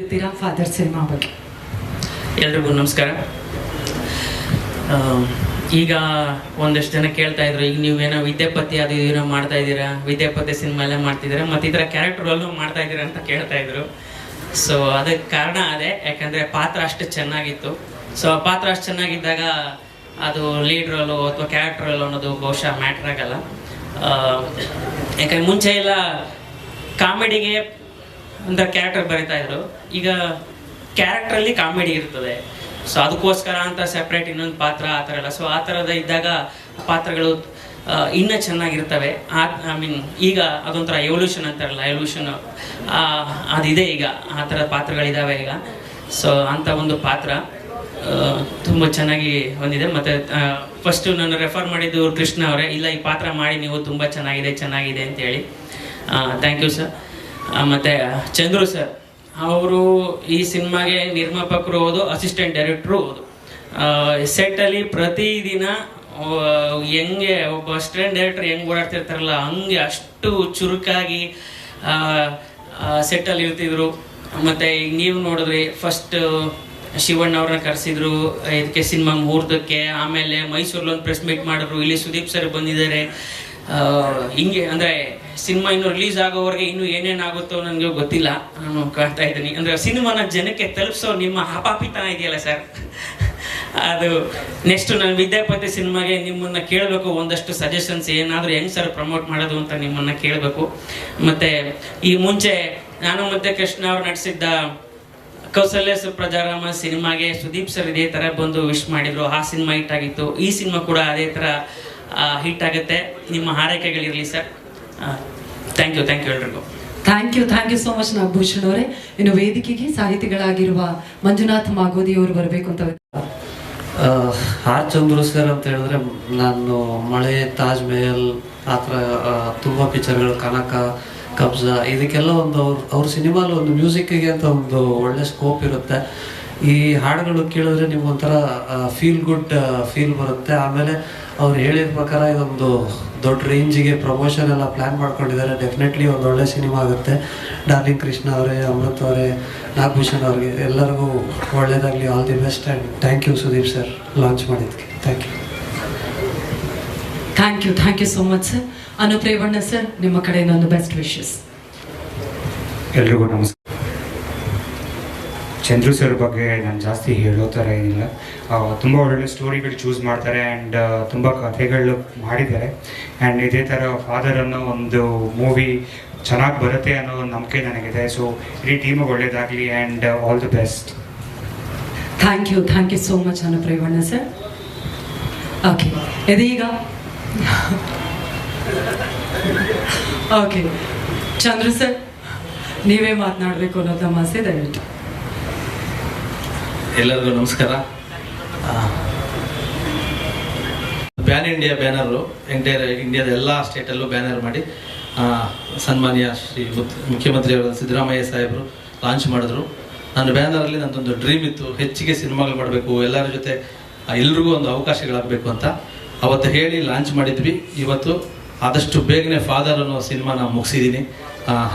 ಇರ್ತೀರಾ father cinema ಬಗ್ಗೆ ಎಲ್ರಿಗೂ ನಮಸ್ಕಾರ. ಈಗ ಒಂದಷ್ಟು ಜನ ಕೇಳ್ತಾ ಇದ್ರು, ಈಗ ನೀವೇನೋ ವಿದ್ಯಾಪತಿ ಅದು ಏನೋ ಮಾಡ್ತಾ ಇದ್ದೀರಾ? ವಿದ್ಯಾಪತಿ ಸಿನಿಮಾ ಎಲ್ಲ ಮಾಡ್ತಿದ್ದೀರಾ? ಮತ್ತು ಇದರ ಕ್ಯಾರೆಕ್ಟರ್ಗಳಲ್ಲೂ ಮಾಡ್ತಾ ಇದ್ದೀರಾ ಅಂತ ಕೇಳ್ತಾ ಇದ್ರು. ಸೊ ಅದಕ್ಕೆ ಕಾರಣ ಅದೇ, ಯಾಕಂದರೆ ಪಾತ್ರ ಅಷ್ಟು ಚೆನ್ನಾಗಿತ್ತು. ಸೊ ಆ ಪಾತ್ರ ಅಷ್ಟು ಚೆನ್ನಾಗಿದ್ದಾಗ ಅದು ಲೀಡ್ ರೋಲು ಅಥವಾ ಕ್ಯಾರೆಕ್ಟರ್ ರೋಲ್ ಅನ್ನೋದು ಬಹುಶಃ ಮ್ಯಾಟ್ರ್ ಆಗಲ್ಲ. ಯಾಕಂದ್ರೆ ಮುಂಚೆ ಎಲ್ಲ ಕಾಮಿಡಿಗೆ ಅಂತ ಕ್ಯಾರೆಕ್ಟರ್ ಬರಿತಾ ಇದ್ರು. ಈಗ ಕ್ಯಾರೆಕ್ಟ್ರಲ್ಲಿ ಕಾಮಿಡಿ ಇರ್ತದೆ. ಸೊ ಅದಕ್ಕೋಸ್ಕರ ಅಂತ ಸೆಪ್ರೇಟ್ ಇನ್ನೊಂದು ಪಾತ್ರ ಆ ಥರ ಎಲ್ಲ ಸೊ ಆ ಥರದ ಇದ್ದಾಗ ಪಾತ್ರಗಳು ಇನ್ನೂ ಚೆನ್ನಾಗಿರ್ತವೆ. ಆ ಐ ಮೀನ್ ಈಗ ಅದೊಂಥರ ಎವಲ್ಯೂಷನ್ ಅಂತಾರಲ್ಲ ಎವಲ್ಯೂಷನ್ ಅದಿದೆ ಈಗ. ಆ ಥರದ ಪಾತ್ರಗಳಿದ್ದಾವೆ ಈಗ. ಸೊ ಅಂಥ ಒಂದು ಪಾತ್ರ ತುಂಬ ಚೆನ್ನಾಗಿ ಹೊಂದಿದೆ ಮತ್ತು ಫಸ್ಟು ನಾನು ರೆಫರ್ ಮಾಡಿದ್ದು ಕೃಷ್ಣ ಅವರೇ, ಇಲ್ಲ, ಈ ಪಾತ್ರ ಮಾಡಿ ನೀವು, ತುಂಬ ಚೆನ್ನಾಗಿದೆ ಚೆನ್ನಾಗಿದೆ ಅಂತೇಳಿ. ಥ್ಯಾಂಕ್ ಯು ಸರ್ ಮತ್ತು ಚಂದ್ರು ಸರ್, ಅವರು ಈ ಸಿನಿಮಾಗೆ ನಿರ್ಮಾಪಕರು ಹೋದು ಅಸಿಸ್ಟೆಂಟ್ ಡೈರೆಕ್ಟ್ರು ಹೌದು. ಸೆಟ್ಟಲ್ಲಿ ಪ್ರತಿದಿನ ಹೆಂಗೆ ಒಬ್ಬ ಅಸಿಸ್ಟೆಂಟ್ ಡೈರೆಕ್ಟರ್ ಹೆಂಗೆ ಓಡಾಡ್ತಿರ್ತಾರಲ್ಲ, ಹಂಗೆ ಅಷ್ಟು ಚುರುಕಾಗಿ ಸೆಟ್ಟಲ್ಲಿ ಇರ್ತಿದ್ರು. ಮತ್ತು ಈಗ ನೀವು ನೋಡಿದ್ರಿ ಫಸ್ಟ್ ಶಿವಣ್ಣ ಅವ್ರನ್ನ ಕರೆಸಿದ್ರು, ಇದಕ್ಕೆ ಸಿನಿಮಾ ಮುಹೂರ್ತಕ್ಕೆ, ಆಮೇಲೆ ಮೈಸೂರಲ್ಲಿ ಒಂದು ಪ್ರೆಸ್ ಮೀಟ್ ಮಾಡಿದ್ರು, ಇಲ್ಲಿ ಸುದೀಪ್ ಸರ್ ಬಂದಿದ್ದಾರೆ. ಹಿಂಗೆ ಅಂದರೆ ಸಿನಿಮಾ ಇನ್ನು ರಿಲೀಸ್ ಆಗೋವರೆಗೆ ಇನ್ನು ಏನೇನಾಗುತ್ತೋ ನನಗೆ ಗೊತ್ತಿಲ್ಲ. ನಾನು ಕಾಣ್ತಾ ಇದ್ದೀನಿ. ಅಂದರೆ ಸಿನಿಮಾನ ಜನಕ್ಕೆ ತಲುಪಿಸೋ ನಿಮ್ಮ ಹಪಾಪಿತನ ಇದೆಯಲ್ಲ ಸರ್ ಅದು ನೆಕ್ಸ್ಟ್ ನಾನು ವಿದ್ಯಾಪತಿ ಸಿನಿಮಾಗೆ ನಿಮ್ಮನ್ನ ಕೇಳಬೇಕು. ಒಂದಷ್ಟು ಸಜೆಷನ್ಸ್ ಏನಾದರೂ ಹೆಂಗ್ ಸರ್ ಪ್ರಮೋಟ್ ಮಾಡೋದು ಅಂತ ನಿಮ್ಮನ್ನ ಕೇಳಬೇಕು. ಮತ್ತೆ ಈ ಮುಂಚೆ ನಾನು ಮತ್ತೆ ಕೃಷ್ಣ ಅವ್ರು ನಡೆಸಿದ್ದ ಕೌಸಲ್ಯ ಸುಪ್ರಜಾರಾಮ ಸಿನಿಮಾಗೆ ಸುದೀಪ್ ಸರ್ ಇದೇ ತರ ಬಂದು ವಿಶ್ ಮಾಡಿದ್ರು. ಆ ಸಿನಿಮಾ ಹಿಟ್ ಆಗಿತ್ತು. ಈ ಸಿನಿಮಾ ಕೂಡ ಅದೇ ತರ ಹಿಟ್ ಆಗುತ್ತೆ. ನಿಮ್ಮ ಹಾರೈಕೆಗಳಿರಲಿ sir thank you thank you ಎಲ್ರಿಗೂ. Thank you thank you so much Nagabhushan ಅವರೇ. ಇನ್ನು ವೇದಿಕೆಗೆ ಸಾಹಿತಿಗಳಾಗಿರುವ ಮಂಜುನಾಥ್ ಮಾಗೋದಿ ಅವರು ಬರಬೇಕು ಅಂತ ಆರ್ ಚಂದ್ರು ಸರ್ ಅಂತ ಹೇಳಿದ್ರೆ ನಾನು ಮಳೆ ತಾಜ್ ಮಹಲ್ ಆ ಥರ ತುಂಬ ಪಿಕ್ಚರ್ಗಳು ಕನಕ ಕಬ್ಜಾ ಇದಕ್ಕೆಲ್ಲ ಒಂದು ಅವ್ರ ಅವ್ರ ಸಿನಿಮಾಲ ಒಂದು ಮ್ಯೂಸಿಕ್ಕಿಗೆ ಅಂತ ಒಂದು ಒಳ್ಳೆ ಸ್ಕೋಪ್ ಇರುತ್ತೆ. ಈ ಹಾಡುಗಳು ಕೇಳಿದ್ರೆ ನಿಮ್ಗೊಂಥರ ಫೀಲ್ ಗುಡ್ ಫೀಲ್ ಬರುತ್ತೆ. ಆಮೇಲೆ ಅವ್ರು ಹೇಳಿದ ಪ್ರಕಾರ ಇದೊಂದು ದೊಡ್ಡ ರೇಂಜಿಗೆ ಪ್ರಮೋಷನ್ ಎಲ್ಲ ಪ್ಲ್ಯಾನ್ ಮಾಡ್ಕೊಂಡಿದ್ದಾರೆ. ಡೆಫಿನೆಟ್ಲಿ ಒಂದು ಒಳ್ಳೆ ಸಿನಿಮಾ ಆಗುತ್ತೆ. ಡಾರ್ಲಿಂಗ್ ಕೃಷ್ಣ ಅವರೇ ಅಮೃತ್ ಅವರೇ ನಾಗಭೂಷಣ್ ಅವ್ರಿಗೆ ಎಲ್ಲರಿಗೂ ಒಳ್ಳೇದಾಗಲಿ. All the best and thank you Sudeep sir launch ಮಾಡಿದ್ದಕ್ಕೆ. Thank you thank you thank you so much sir Anup Revanna sir ನಿಮ್ಮ ಕಡೆಯಿಂದ ಒಂದು ಬೆಸ್ಟ್ ವಿಶಸ್ ಎಲ್ರಿಗೂ ನಮಸ್ಕಾರ. ಚಂದ್ರು ಸರ್ ಬಗ್ಗೆ ನಾನು ಜಾಸ್ತಿ ಹೇಳೋ ಥರ ಏನಿಲ್ಲ. ತುಂಬ ಒಳ್ಳೊಳ್ಳೆ ಸ್ಟೋರಿಗಳು ಚೂಸ್ ಮಾಡ್ತಾರೆ ಆ್ಯಂಡ್ ತುಂಬ ಕಥೆಗಳು ಮಾಡಿದ್ದಾರೆ. ಆ್ಯಂಡ್ ಇದೇ ಥರ ಫಾದರ್ ಅನ್ನೋ ಒಂದು ಮೂವಿ ಚೆನ್ನಾಗಿ ಬರುತ್ತೆ ಅನ್ನೋ ಒಂದು ನಂಬಿಕೆ ನನಗಿದೆ. ಸೊ ಇಡೀ ಟೀಮಿಗೆ ಒಳ್ಳೇದಾಗಲಿ and all the best thank you thank you so much Anup Revanna sir okay ಇದೀಗ ಓಕೆ ಚಂದ್ರು ಸರ್ ನೀವೇ ಮಾತನಾಡಬೇಕು ಅನ್ನೋ ನಮ್ಮ ಆಸೆ, ದಯವಿಟ್ಟು. ಎಲ್ಲರಿಗೂ ನಮಸ್ಕಾರ. ಪ್ಯಾನ್ ಇಂಡಿಯಾ ಬ್ಯಾನರು ಎಂಟೈರ್ ಇಂಡಿಯಾದ ಎಲ್ಲ ಸ್ಟೇಟಲ್ಲೂ ಬ್ಯಾನರ್ ಮಾಡಿ ಸನ್ಮಾನ್ಯ ಶ್ರೀ ಮುಖ್ಯಮಂತ್ರಿ ಮುಖ್ಯಮಂತ್ರಿಯವರ ಸಿದ್ದರಾಮಯ್ಯ ಸಾಹೇಬರು ಲಾಂಚ್ ಮಾಡಿದ್ರು. ನನ್ನ ಬ್ಯಾನರಲ್ಲಿ ನನ್ನದೊಂದು ಡ್ರೀಮ್ ಇತ್ತು. ಹೆಚ್ಚಿಗೆ ಸಿನಿಮಾಗಳು ಮಾಡಬೇಕು, ಎಲ್ಲರ ಜೊತೆ ಎಲ್ರಿಗೂ ಒಂದು ಅವಕಾಶಗಳಾಗಬೇಕು ಅಂತ. ಅವತ್ತು ಹೇಳಿ ಲಾಂಚ್ ಮಾಡಿದ್ವಿ. ಇವತ್ತು ಆದಷ್ಟು ಬೇಗನೆ ಫಾದರ್ ಅನ್ನೋ ಸಿನಿಮಾನ ಮುಗಿಸಿದ್ದೀನಿ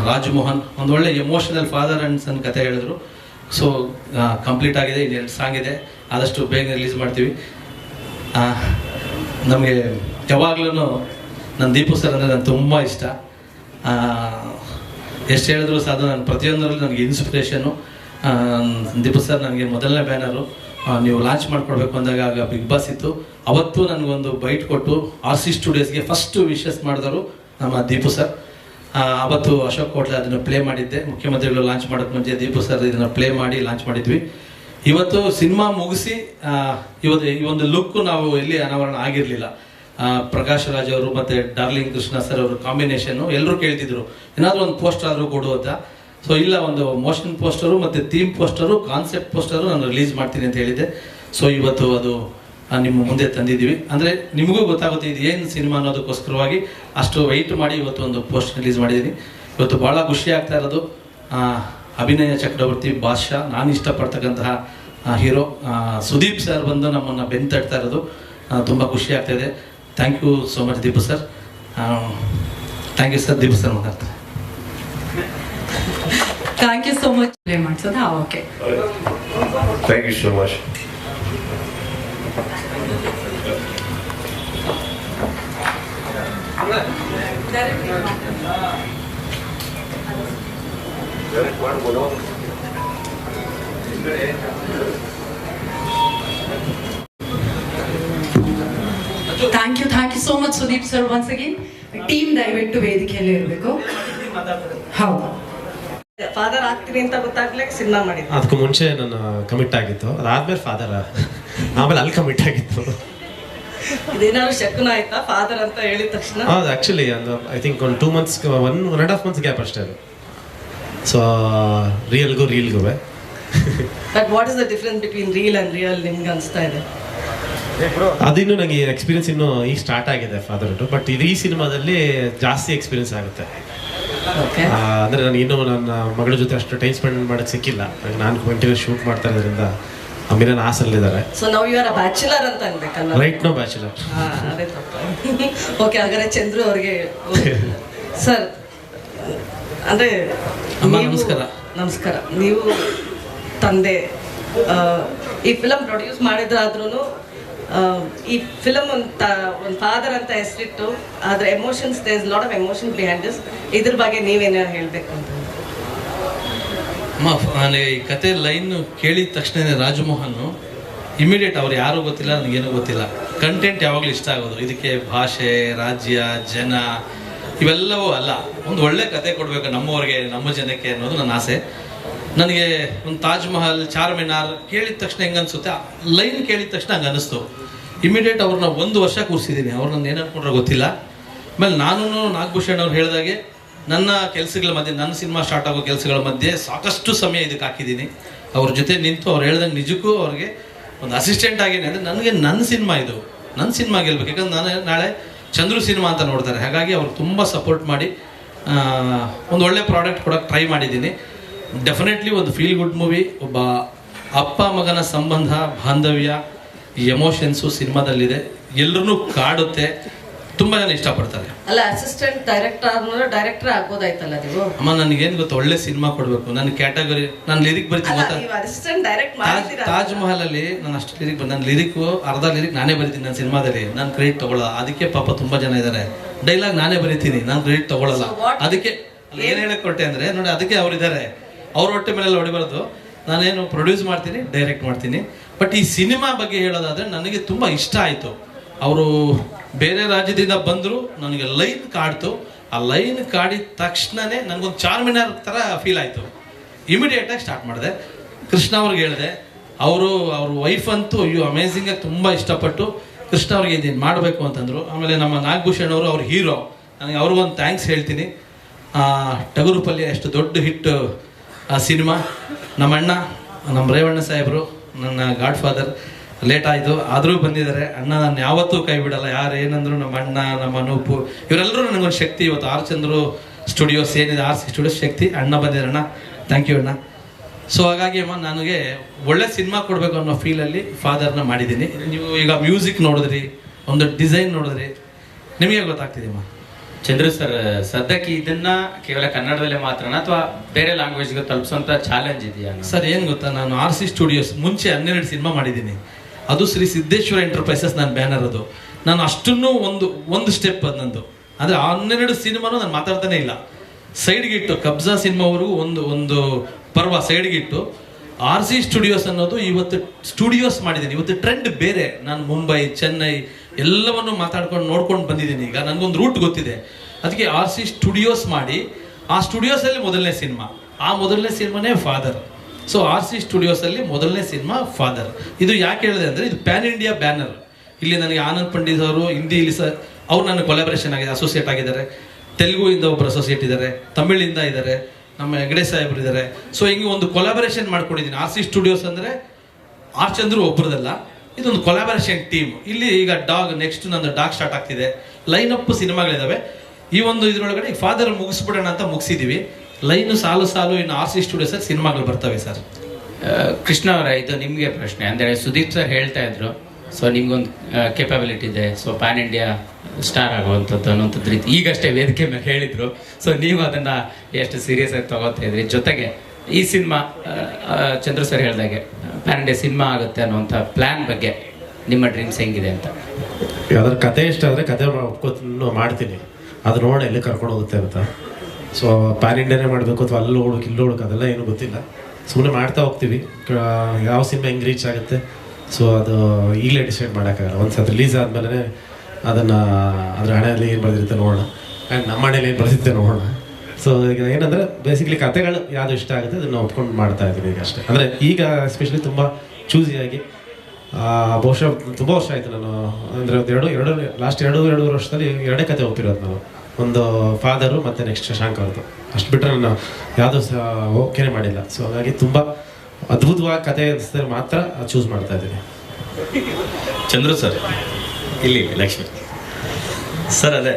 ರಾಜಮೋಹನ್, ಒಂದು ಒಳ್ಳೆ ಎಮೋಷನಲ್ ಫಾದರ್ ಆ್ಯಂಡ್ ಸನ್ ಕತೆ ಹೇಳಿದ್ರು. ಸೊ ಕಂಪ್ಲೀಟ್ ಆಗಿದೆ, ಇನ್ನೆರಡು ಸಾಂಗ್ ಇದೆ. ಆದಷ್ಟು ಬೇಗ ರಿಲೀಸ್ ಮಾಡ್ತೀವಿ. ನಮಗೆ ಯಾವಾಗಲೂ ನನ್ನ ದೀಪು ಸರ್ ಅಂದರೆ ನನಗೆ ತುಂಬ ಇಷ್ಟ. ಎಷ್ಟು ಹೇಳಿದ್ರು ಸಹ ಅದು ನಾನು ಪ್ರತಿಯೊಂದರಲ್ಲೂ ನನಗೆ ಇನ್ಸ್ಪಿರೇಷನು ದೀಪು ಸರ್ ನನಗೆ ಮೊದಲನೇ ಬ್ಯಾನರು ನೀವು ಲಾಂಚ್ ಮಾಡಿಕೊಡ್ಬೇಕು ಅಂದಾಗ ಆಗ ಬಿಗ್ ಬಾಸ್ ಇತ್ತು. ಅವತ್ತು ನನಗೊಂದು ಬೈಟ್ ಕೊಟ್ಟು ಆರ್ ಸಿ ಸ್ಟುಡಿಯೋಸ್ಗೆ ಫಸ್ಟು ವಿಶಸ್ ಮಾಡಿದವರು ನಮ್ಮ ದೀಪು ಸರ್ ಅವತ್ತು ಅಶೋಕ್ ಕೋಟ್ಲೆ ಅದನ್ನು ಪ್ಲೇ ಮಾಡಿದ್ದೆ. ಮುಖ್ಯಮಂತ್ರಿಗಳು ಲಾಂಚ್ ಮಾಡೋಕ್ಕೆ ಮುಂಚೆ ದೀಪು ಸರ್ ಇದನ್ನು ಪ್ಲೇ ಮಾಡಿ ಲಾಂಚ್ ಮಾಡಿದ್ವಿ. ಇವತ್ತು ಸಿನಿಮಾ ಮುಗಿಸಿ ಇವತ್ತು ಈ ಒಂದು ಲುಕ್ ನಾವು ಎಲ್ಲಿ ಅನಾವರಣ ಆಗಿರಲಿಲ್ಲ. ಪ್ರಕಾಶ್ ರಾಜ್ ಅವರು ಮತ್ತು ಡಾರ್ಲಿಂಗ್ ಕೃಷ್ಣ ಸರ್ ಅವರು ಕಾಂಬಿನೇಷನ್ನು ಎಲ್ಲರೂ ಕೇಳ್ತಿದ್ರು. ಏನಾದರೂ ಒಂದು ಪೋಸ್ಟರ್ ಆದರೂ ಕೊಡು ಅಂತ. ಸೊ ಇಲ್ಲ, ಒಂದು ಮೋಷನ್ ಪೋಸ್ಟರು ಮತ್ತು ಥೀಮ್ ಪೋಸ್ಟರು ಕಾನ್ಸೆಪ್ಟ್ ಪೋಸ್ಟರು ನಾನು ರಿಲೀಸ್ ಮಾಡ್ತೀನಿ ಅಂತ ಹೇಳಿದ್ದೆ. ಸೊ ಇವತ್ತು ಅದು ನಿಮ್ಮ ಮುಂದೆ ತಂದಿದ್ದೀವಿ. ಅಂದರೆ ನಿಮಗೂ ಗೊತ್ತಾಗುತ್ತೆ ಇದು ಏನು ಸಿನಿಮಾ ಅನ್ನೋದಕ್ಕೋಸ್ಕರವಾಗಿ ಅಷ್ಟು ವೆಯ್ಟ್ ಮಾಡಿ ಇವತ್ತು ಒಂದು ಪೋಸ್ಟ್ ರಿಲೀಸ್ ಮಾಡಿದ್ದೀನಿ. ಇವತ್ತು ಭಾಳ ಖುಷಿ ಆಗ್ತಾ ಇರೋದು. ಅಭಿನಯ ಚಕ್ರವರ್ತಿ ಬಾದ್ಶಾ. ನಾನು ಇಷ್ಟಪಡ್ತಕ್ಕಂತಹ ಹೀರೋ ಸುದೀಪ್ ಸರ್ ಬಂದು ನಮ್ಮನ್ನು ಬೆನ್ ತಡ್ತಾ ಇರೋದು ತುಂಬ ಖುಷಿ ಆಗ್ತಾ ಇದೆ. Thank you so much Deepu sir thank you sir Deepu sir ಮಾತಾಡ್ತಾರೆ. Thank you so much play so okay Thank you so much. Thank you thank you so much Sudeep sir once again team ದಯವಿಟ್ಟು ವೇದಿಕೆಯಲ್ಲಿ ಇರಬೇಕು ಹೌದು father ಆಗ್ತೀನಿ ಅಂತ ಗೊತ್ತಾಗ್ಲೇ cinema ಮಾಡಿದ್ದೆ. ಅದಕ್ಕೂ ಮುಂಚೆ ನಾನು ಕಮಿಟ್ ಆಗಿತ್ತು. ಅದಾದ್ಮೇಲೆ ಫಾದರ್ ಆಮೇಲೆ ಅಲ್ಲಿ ಕಮಿಟ್ ಆಗಿತ್ತು. ಇದೇನಾದ್ರು ಶಕುನ ಆಯ್ತಾ? ಫಾದರ್ ಅಂತ ಹೇಳಿದ ತಕ್ಷಣ? ಹೌದು ಆ್ಯಕ್ಚುಲಿ ಒಂದು ಐ ಥಿಂಕ್ ಒಂದು two months one one and half months gap ಅಷ್ಟೇ ಅದು. ಸೊ ರಿಯಲ್ಗೂ ರೀಲ್ಗೂ but what is the difference between reel and real ನಿಮ್ಗೆ ಅನಿಸ್ತಾ ಇದೆ? ಅದಿನ್ನು ನನಗೆ ಎಕ್ಸ್ಪೀರಿಯನ್ಸ್ ಇನ್ನೂ ಈಗ ಸ್ಟಾರ್ಟ್ ಆಗಿದೆ ಫಾದರ್ ಬಟ್ ಇದು ಈ ಸಿನಿಮಾದಲ್ಲಿ ಜಾಸ್ತಿ ಎಕ್ಸ್ಪೀರಿಯನ್ಸ್ ಆಗುತ್ತೆ. ಅಂದ್ರೆ ನಾನು ಇನ್ನೂ ನನ್ನ ಮಗಳ ಜೊತೆ ಅಷ್ಟು ಟೈಮ್ ಸ್ಪೆಂಡ್ ಮಾಡೋಕ್ಕೆ ಸಿಕ್ಕಿಲ್ಲ. ನಾನು ಕಂಟಿನ್ಯೂ ಶೂಟ್ ಮಾಡ್ತಾ ಇರೋದ್ರಿಂದ ಅಮೀರನ್ ಹಾಸಲ್ಲಿದ್ದಾರೆ ಸೊ ನಾವು ಯು ಆರ್ ಅ ಬ್ಯಾಚುಲರ್ ಅಂತ ಅನ್ಬೇಕಲ್ಲ. ರೈಟ್ ನೋ ಬ್ಯಾಚುಲರ್ ಓಕೆ ಹಾಗಾದ್ರೆ ಚಂದ್ರು ಅವ್ರಿಗೆ ಸರ್ ಅಂದ್ರೆ ಅಮ್ಮ, ನಮಸ್ಕಾರ. ನಮಸ್ಕಾರ. ನೀವು ತಂದೆ ಈ ಫಿಲಮ್ ಪ್ರೊಡ್ಯೂಸ್ ಮಾಡಿದ್ರಾದ್ರೂ ಈ ಫಿಲಮ್ ಅಂತ, ಒಂದು ಫಾದರ್ ಅಂತ ಹೆಸರಿಟ್ಟು, ಆದ್ರೆ emotions does lot of emotion behind this ಇದ್ರ ಬಗ್ಗೆ ನೀವೇನೋ ಹೇಳಬೇಕು ಅಂತ? ಅಮ್ಮ ನಾನು ಈ ಕತೆ ಲೈನ್ ಕೇಳಿದ ತಕ್ಷಣ ರಾಜಮೋಹನ್ ಇಮಿಡಿಯೇಟ್ ಅವ್ರು ಯಾರು ಗೊತ್ತಿಲ್ಲ, ನನಗೇನು ಗೊತ್ತಿಲ್ಲ. ಕಂಟೆಂಟ್ ಯಾವಾಗಲೂ ಇಷ್ಟ ಆಗೋದು. ಇದಕ್ಕೆ ಭಾಷೆ, ರಾಜ್ಯ, ಜನ, ಇವೆಲ್ಲವೂ ಅಲ್ಲ. ಒಂದು ಒಳ್ಳೆ ಕತೆ ಕೊಡಬೇಕು ನಮ್ಮವ್ರಿಗೆ, ನಮ್ಮ ಜನಕ್ಕೆ ಅನ್ನೋದು ನನ್ನ ಆಸೆ. ನನಗೆ ಒಂದು ತಾಜ್ ಮಹಲ್, ಚಾರ್ ಮಿನಾರ್ ಕೇಳಿದ ತಕ್ಷಣ ಹೆಂಗೆ ಅನಿಸುತ್ತೆ? ಲೈನ್ ಕೇಳಿದ ತಕ್ಷಣ ಹಂಗೆ ಅನಿಸ್ತು ಇಮಿಡಿಯೇಟ್ ಅವ್ರನ್ನ ಒಂದು ವರ್ಷ ಕೂರಿಸಿದ್ದೀನಿ ಅವ್ರನ್ನ ಏನು ಅನ್ಕೊಂಡ್ರೆ ಗೊತ್ತಿಲ್ಲ. ಆಮೇಲೆ ನಾನು ನಾಗಭೂಷಣ್ ಅವ್ರು ಹೇಳಿದಾಗೆ, ನನ್ನ ಕೆಲಸಗಳ ಮಧ್ಯೆ, ನನ್ನ ಸಿನಿಮಾ ಸ್ಟಾರ್ಟ್ ಆಗೋ ಕೆಲಸಗಳ ಮಧ್ಯೆ ಸಾಕಷ್ಟು ಸಮಯ ಇದಕ್ಕೆ ಹಾಕಿದ್ದೀನಿ ಅವ್ರ ಜೊತೆ ನಿಂತು ಅವ್ರು ಹೇಳ್ದಂಗೆ ನಿಜಕ್ಕೂ ಅವ್ರಿಗೆ ಒಂದು ಅಸಿಸ್ಟೆಂಟ್ ಆಗೇನೆ. ಅಂದರೆ ನನಗೆ ನನ್ನ ಸಿನಿಮಾ ಇದು. ನನ್ನ ಸಿನಿಮಾ ಗೆಲ್ಬೇಕು. ಯಾಕಂದ್ರೆ ನಾನು ನಾಳೆ ಚಂದ್ರು ಸಿನಿಮಾ ಅಂತ ನೋಡ್ತಾರೆ. ಹಾಗಾಗಿ ಅವ್ರು ತುಂಬ ಸಪೋರ್ಟ್ ಮಾಡಿ ಒಂದು ಒಳ್ಳೆ ಪ್ರಾಡಕ್ಟ್ ಕೊಡೋಕ್ಕೆ ಟ್ರೈ ಮಾಡಿದ್ದೀನಿ ಡೆಫಿನೆಟ್ಲಿ ಒಂದು ಫೀಲ್ ಗುಡ್ ಮೂವಿ ಒಬ್ಬ ಅಪ್ಪ ಮಗನ ಸಂಬಂಧ ಬಾಂಧವ್ಯ ಎಮೋಷನ್ಸು ಸಿನಿಮಾದಲ್ಲಿದೆ. ಎಲ್ಲರೂ ಕಾಡುತ್ತೆ. ತುಂಬ ಜನ ಇಷ್ಟಪಡ್ತಾರೆ. ಅಲ್ಲ ಅಸಿಸ್ಟೆಂಟ್ ಡೈರೆಕ್ಟರ್ ಡೈರೆಕ್ಟರ್ ಆಗ್ಬೋದಾಯ್ತಲ್ಲ ನೀವು? ಅಮ್ಮ ನನಗೇನು ಗೊತ್ತು? ಒಳ್ಳೆ ಸಿನಿಮಾ ಕೊಡಬೇಕು. ನನ್ನ ಕ್ಯಾಟಗರಿ ನಾನು ಲಿರಿಕ್ ಬರ್ತೀನಿ ಗೊತ್ತಾ? ತಾಜ್ ಮಹಲ್ ಅಲ್ಲಿ ನಾನು ಅಷ್ಟು ಲಿರಿಕ್ ನನ್ನ ಲಿರಿಕ್ ಅರ್ಧ ಲಿರಿಕ್ ನಾನೇ ಬರಿತೀನಿ ನನ್ನ ಸಿನಿಮಾದಲ್ಲಿ. ನಾನು ಕ್ರೆಡಿಟ್ ತಗೊಳ್ಳಲ್ಲ. ಅದಕ್ಕೆ ಪಾಪ ತುಂಬಾ ಜನ ಇದ್ದಾರೆ ಡೈಲಾಗ್ ನಾನೇ ಬರಿತೀನಿ. ನಾನು ಕ್ರೆಡಿಟ್ ತಗೊಳ್ಳಲ್ಲ. ಅದಕ್ಕೆ ಏನ್ ಹೇಳಕ್ ಕೊಟ್ಟೆ ಅಂದ್ರೆ ನೋಡಿ ಅದಕ್ಕೆ ಅವ್ರಿದ್ದಾರೆ ಅವ್ರ ಹೊಟ್ಟೆ ಮೇಲೆಲ್ಲ ಹೊಡಿಬಾರ್ದು. ನಾನೇನು ಪ್ರೊಡ್ಯೂಸ್ ಮಾಡ್ತೀನಿ ಡೈರೆಕ್ಟ್ ಮಾಡ್ತೀನಿ. ಬಟ್ ಈ ಸಿನಿಮಾ ಬಗ್ಗೆ ಹೇಳೋದಾದರೆ ನನಗೆ ತುಂಬ ಇಷ್ಟ ಆಯಿತು. ಅವರು ಬೇರೆ ರಾಜ್ಯದಿಂದ ಬಂದರು ನನಗೆ ಲೈನ್ ಕಾಡ್ತು. ಆ ಲೈನ್ ಕಾಡಿದ ತಕ್ಷಣನೇ ನನಗೊಂದು ಚಾರ್ಮಿನಾರ್ ಥರ ಫೀಲ್ ಆಯಿತು. ಇಮಿಡಿಯೇಟಾಗಿ ಸ್ಟಾರ್ಟ್ ಮಾಡಿದೆ. ಕೃಷ್ಣ ಅವ್ರಿಗೆ ಹೇಳಿದೆ ಅವರು ಅವ್ರ ವೈಫ್ ಅಂತೂ ಅಯ್ಯೋ ಅಮೇಝಿಂಗಾಗಿ ತುಂಬ ಇಷ್ಟಪಟ್ಟು ಕೃಷ್ಣ ಅವ್ರಿಗೆ ಇದನ್ನು ಮಾಡಬೇಕು ಅಂತಂದರು. ಆಮೇಲೆ ನಮ್ಮ ನಾಗಭೂಷಣ್ ಅವರು ಅವ್ರ ಹೀರೋ ನನಗೆ ಅವ್ರಿಗೊಂದು ಥ್ಯಾಂಕ್ಸ್ ಹೇಳ್ತೀನಿ. ಆ, ಟಗರು ಪಲ್ಯ ಎಷ್ಟು ದೊಡ್ಡ ಹಿಟ್ ಸಿನಿಮಾ, ನಮ್ಮ ಅಣ್ಣ, ನಮ್ಮ ರೇವಣ್ಣ ಸಾಹೇಬರು, ನನ್ನ ಗಾಡ್ ಫಾದರ್ ಲೇಟ್ ಆಯಿತು, ಆದರೂ ಬಂದಿದ್ದಾರೆ. ಅಣ್ಣ ನಾನು ಯಾವತ್ತೂ ಕೈ ಬಿಡಲ್ಲ. ಯಾರು ಏನಂದ್ರು ನಮ್ಮ ಅಣ್ಣ, ನಮ್ಮ ಅನೂಪು ಇವರೆಲ್ಲರೂ ನನಗೊಂದು ಶಕ್ತಿ ಇವತ್ತು. ಆರ್ ಚಂದ್ರು ಸ್ಟುಡಿಯೋಸ್ ಏನಿದೆ, ಆರ್ ಸಿ ಸ್ಟುಡಿಯೋಸ್ ಶಕ್ತಿ. ಅಣ್ಣ ಬಂದಿದ್ದಾರೆ ಅಣ್ಣ. ಥ್ಯಾಂಕ್ ಯು ಅಣ್ಣ. ಸೊ ಹಾಗಾಗಿ ಅಮ್ಮ, ನನಗೆ ಒಳ್ಳೆ ಸಿನಿಮಾ ಕೊಡಬೇಕು ಅನ್ನೋ ಫೀಲಲ್ಲಿ ಫಾದರ್ನ ಮಾಡಿದ್ದೀನಿ. ನೀವು ಈಗ ಮ್ಯೂಸಿಕ್ ನೋಡಿದ್ರಿ, ಒಂದು ಡಿಸೈನ್ ನೋಡಿದ್ರಿ, ನಿಮಗೆ ಗೊತ್ತಾಗ್ತಿದೆ ಅಮ್ಮ? ಚಂದ್ರು ಸರ್, ಸದ್ಯಕ್ಕೆ ಇದನ್ನ ಕೇವಲ ಕನ್ನಡದಲ್ಲೇ ಮಾತ್ರನಾ ಅಥವಾ ಬೇರೆ ಲ್ಯಾಂಗ್ವೇಜ್ಗೆ ತಲುಪಿಸುವಂತ ಚಾಲೆಂಜ್ ಇದೆಯಾ ಸರ್, ಏನು ಗೊತ್ತಾ? ನಾನು ಆರ್ ಸಿ ಸ್ಟುಡಿಯೋಸ್ ಮುಂಚೆ ಹನ್ನೆರಡು ಸಿನಿಮಾ ಮಾಡಿದ್ದೀನಿ. ಅದು ಶ್ರೀ ಸಿದ್ದೇಶ್ವರ ಎಂಟರ್ಪ್ರೈಸಸ್ ನಾನು ಬ್ಯಾನರ್ ಅದು. ನಾನು ಅಷ್ಟನ್ನು ಒಂದು ಒಂದು ಸ್ಟೆಪ್ ಅದು ನಂದು ಆದರೆ ಹನ್ನೆರಡು ಸಿನಿಮಾನು ನಾನು ಮಾತಾಡ್ತಾನೆ ಇಲ್ಲ. ಸೈಡ್ಗೆ ಇಟ್ಟು ಕಬ್ಜಾ ಸಿನಿಮಾವರೆಗೂ ಒಂದು ಒಂದು ಪರ್ವ ಸೈಡ್ಗೆ ಇಟ್ಟು ಆರ್ ಸಿ ಸ್ಟುಡಿಯೋಸ್ ಅನ್ನೋದು ಇವತ್ತು ಸ್ಟುಡಿಯೋಸ್ ಮಾಡಿದ್ದೀನಿ. ಇವತ್ತು ಟ್ರೆಂಡ್ ಬೇರೆ. ನಾನು ಮುಂಬೈ, ಚೆನ್ನೈ ಎಲ್ಲವನ್ನು ಮಾತಾಡ್ಕೊಂಡು ನೋಡ್ಕೊಂಡು ಬಂದಿದ್ದೀನಿ ಈಗ. ನನಗೊಂದು ರೂಟ್ ಗೊತ್ತಿದೆ. ಅದಕ್ಕೆ ಆರ್ ಸಿ ಸ್ಟುಡಿಯೋಸ್ ಮಾಡಿ. ಆ ಸ್ಟುಡಿಯೋಸಲ್ಲಿ ಮೊದಲನೇ ಸಿನಿಮಾ ಆ ಮೊದಲನೇ ಸಿನಿಮಾನೇ ಫಾದರ್ ಸೊ ಆರ್ ಸಿ ಸ್ಟುಡಿಯೋಸಲ್ಲಿ ಮೊದಲನೇ ಸಿನಿಮಾ ಫಾದರ್ ಇದು ಯಾಕೆ ಹೇಳಿದೆ ಅಂದರೆ, ಇದು ಪ್ಯಾನ್ ಇಂಡಿಯಾ ಬ್ಯಾನರ್ ಇಲ್ಲಿ ನನಗೆ ಆನಂದ್ ಪಂಡಿತ್ ಅವರು ಹಿಂದಿ ಇಲ್ಲಿ ಸರ್ ಅವ್ರು ನನ್ನ ಕೊಲಾಬ್ರೇಷನ್ ಆಗಿದೆ ಅಸೋಸಿಯೇಟ್ ಆಗಿದ್ದಾರೆ. ತೆಲುಗುವಿಂದ ಒಬ್ಬರು ಅಸೋಸಿಯೇಟ್ ಇದ್ದಾರೆ. ತಮಿಳಿಂದ ಇದ್ದಾರೆ. ನಮ್ಮ ಹೆಗಡೆ ಸಾಹೇಬ್ರು ಇದ್ದಾರೆ. ಸೊ ಹಿಂಗೆ ಒಂದು ಕೊಲಾಬರೇಷನ್ ಮಾಡ್ಕೊಂಡಿದ್ದೀನಿ. ಆರ್ ಸಿ ಸ್ಟುಡಿಯೋಸ್ ಅಂದರೆ ಆರ್ ಚಂದ್ರು ಒಬ್ಬರದಲ್ಲ ಇದೊಂದು ಕೊಲಾಬರೇಷನ್ ಟೀಮ್ ಇಲ್ಲಿ ಈಗ ಡಾಗ್ ನೆಕ್ಸ್ಟ್ ನಂದು ಡಾಗ್ ಸ್ಟಾರ್ಟ್ ಆಗ್ತಿದೆ. ಲೈನ್ ಅಪ್ ಸಿನಿಮಾಗಳಿದಾವೆ. ಈ ಒಂದು ಇದ್ರೊಳಗಡೆ ಫಾದರ್ ಮುಗಿಸ್ಬಿಡೋಣ ಅಂತ ಮುಗಿಸಿದೀವಿ. ಲೈನು ಸಾಲು ಸಾಲು ಇನ್ನು ಆರ್ ಸಿ ಸ್ಟುಡಿಯೋಸಲ್ಲಿ ಸಿನಿಮಾಗಳು ಬರ್ತವೆ ಸರ್. ಕೃಷ್ಣ ಅವರ, ಇದು ನಿಮಗೆ ಪ್ರಶ್ನೆ. ಅಂದರೆ ಸುದೀಪ್ ಸರ್ ಹೇಳ್ತಾ ಇದ್ರು. ಸೊ ನಿಮ್ಗೊಂದು ಕೆಪಬಿಲಿಟಿ ಇದೆ. ಸೊ ಪ್ಯಾನ್ ಇಂಡಿಯಾ ಸ್ಟಾರ್ ಆಗುವಂಥದ್ದು ಅನ್ನೋಂಥದ್ದು ರೀತಿ. ಈಗಷ್ಟೇ ವೇದಿಕೆ ಮೇಲೆ ಹೇಳಿದರು. ಸೊ ನೀವು ಅದನ್ನು ಎಷ್ಟು ಸೀರಿಯಸ್ ಆಗಿ ತೊಗೋತಾ ಇದ್ರಿ? ಜೊತೆಗೆ ಈ ಸಿನಿಮಾ ಚಂದ್ರ ಸರ್ ಹೇಳ್ದಾಗೆ, ಪ್ಯಾನ್ ಇಂಡಿಯಾ ಸಿನಿಮಾ ಆಗುತ್ತೆ ಅನ್ನುವಂಥ ಪ್ಲ್ಯಾನ್ ಬಗ್ಗೆ ನಿಮ್ಮ ಡ್ರೀಮ್ಸ್ ಹೆಂಗಿದೆ ಅಂತ. ಯಾವ್ದಾದ್ರು ಕತೆ ಇಷ್ಟ ಆದರೆ ಕತೆ ಒಪ್ಕೋತೀನಿ ಮಾಡ್ತೀನಿ. ಅದು ನೋಡಿ ಎಲ್ಲಿ ಕರ್ಕೊಂಡು ಹೋಗುತ್ತೆ ಅಂತ. ಸೊ ಪ್ಯಾನ್ ಇಂಡಿಯಾನೇ ಮಾಡಬೇಕು ಅಥವಾ ಅಲ್ಲಿ ಹುಡುಕ್ ಇಲ್ಲಿ ಹುಡುಕ್ ಅದೆಲ್ಲ ಏನು ಗೊತ್ತಿಲ್ಲ. ಸುಮ್ಮನೆ ಮಾಡ್ತಾ ಹೋಗ್ತೀವಿ. ಯಾವ ಸಿನಿಮಾ ಹೆಂಗೆ ರೀಚ್ ಆಗುತ್ತೆ. ಸೊ ಅದು ಈಗಲೇ ಡಿಸೈಡ್ ಮಾಡೋಕ್ಕಾಗಲ್ಲ. ಒಂದು ಸತಿ ರಿಲೀಸ್ ಆದಮೇಲೆ ಅದನ್ನು ಅದರ ಹಣೆಯಲ್ಲಿ ಏನು ಬರೆದಿರುತ್ತೆ ನೋಡೋಣ. ಆ್ಯಂಡ್ ನಮ್ಮ ಹಣೆಯಲ್ಲಿ ಏನು ಬರೆದಿರುತ್ತೆ ನೋಡೋಣ. ಸೊ ಈಗ ಏನಂದರೆ ಬೇಸಿಕಲಿ ಕತೆಗಳು ಯಾವುದು ಇಷ್ಟ ಆಗುತ್ತೆ ಅದನ್ನು ಒಪ್ಕೊಂಡು ಮಾಡ್ತಾ ಇದ್ದೀನಿ ಈಗ ಅಷ್ಟೇ. ಅಂದರೆ ಈಗ ಎಸ್ಪೆಷಲಿ ತುಂಬ ಚೂಸಿಯಾಗಿ ಬಹುಶಃ ತುಂಬ ವರ್ಷ ಆಯಿತು ನಾನು, ಅಂದರೆ ಒಂದು ಎರಡು ಎರಡು ಲಾಸ್ಟ್ ಎರಡು, ಎರಡೂವರೆ ವರ್ಷದಲ್ಲಿ ಎರಡೇ ಕತೆ ಒಪ್ಪಿರೋದು ನಾನು. ಒಂದು ಫಾದರು ಮತ್ತು ನೆಕ್ಸ್ಟ್ ಶಶಾಂಕ್ ಅವ್ರದ್ದು. ಅಷ್ಟು ಬಿಟ್ಟರೆ ನಾನು ಯಾವುದೂ ಸಹ ಓಕೆನೇ ಮಾಡಿಲ್ಲ. ಸೊ ಹಾಗಾಗಿ ತುಂಬ ಅದ್ಭುತವಾಗಿ ಕತೆ ಅನಿಸಿದ್ರೆ ಮಾತ್ರ ಚೂಸ್ ಮಾಡ್ತಾ ಇದ್ದೀನಿ. ಚಂದ್ರು ಸರ್, ಇಲ್ಲಿ ಲಕ್ಷ್ಮಿ. ಸರ್, ಅದೇ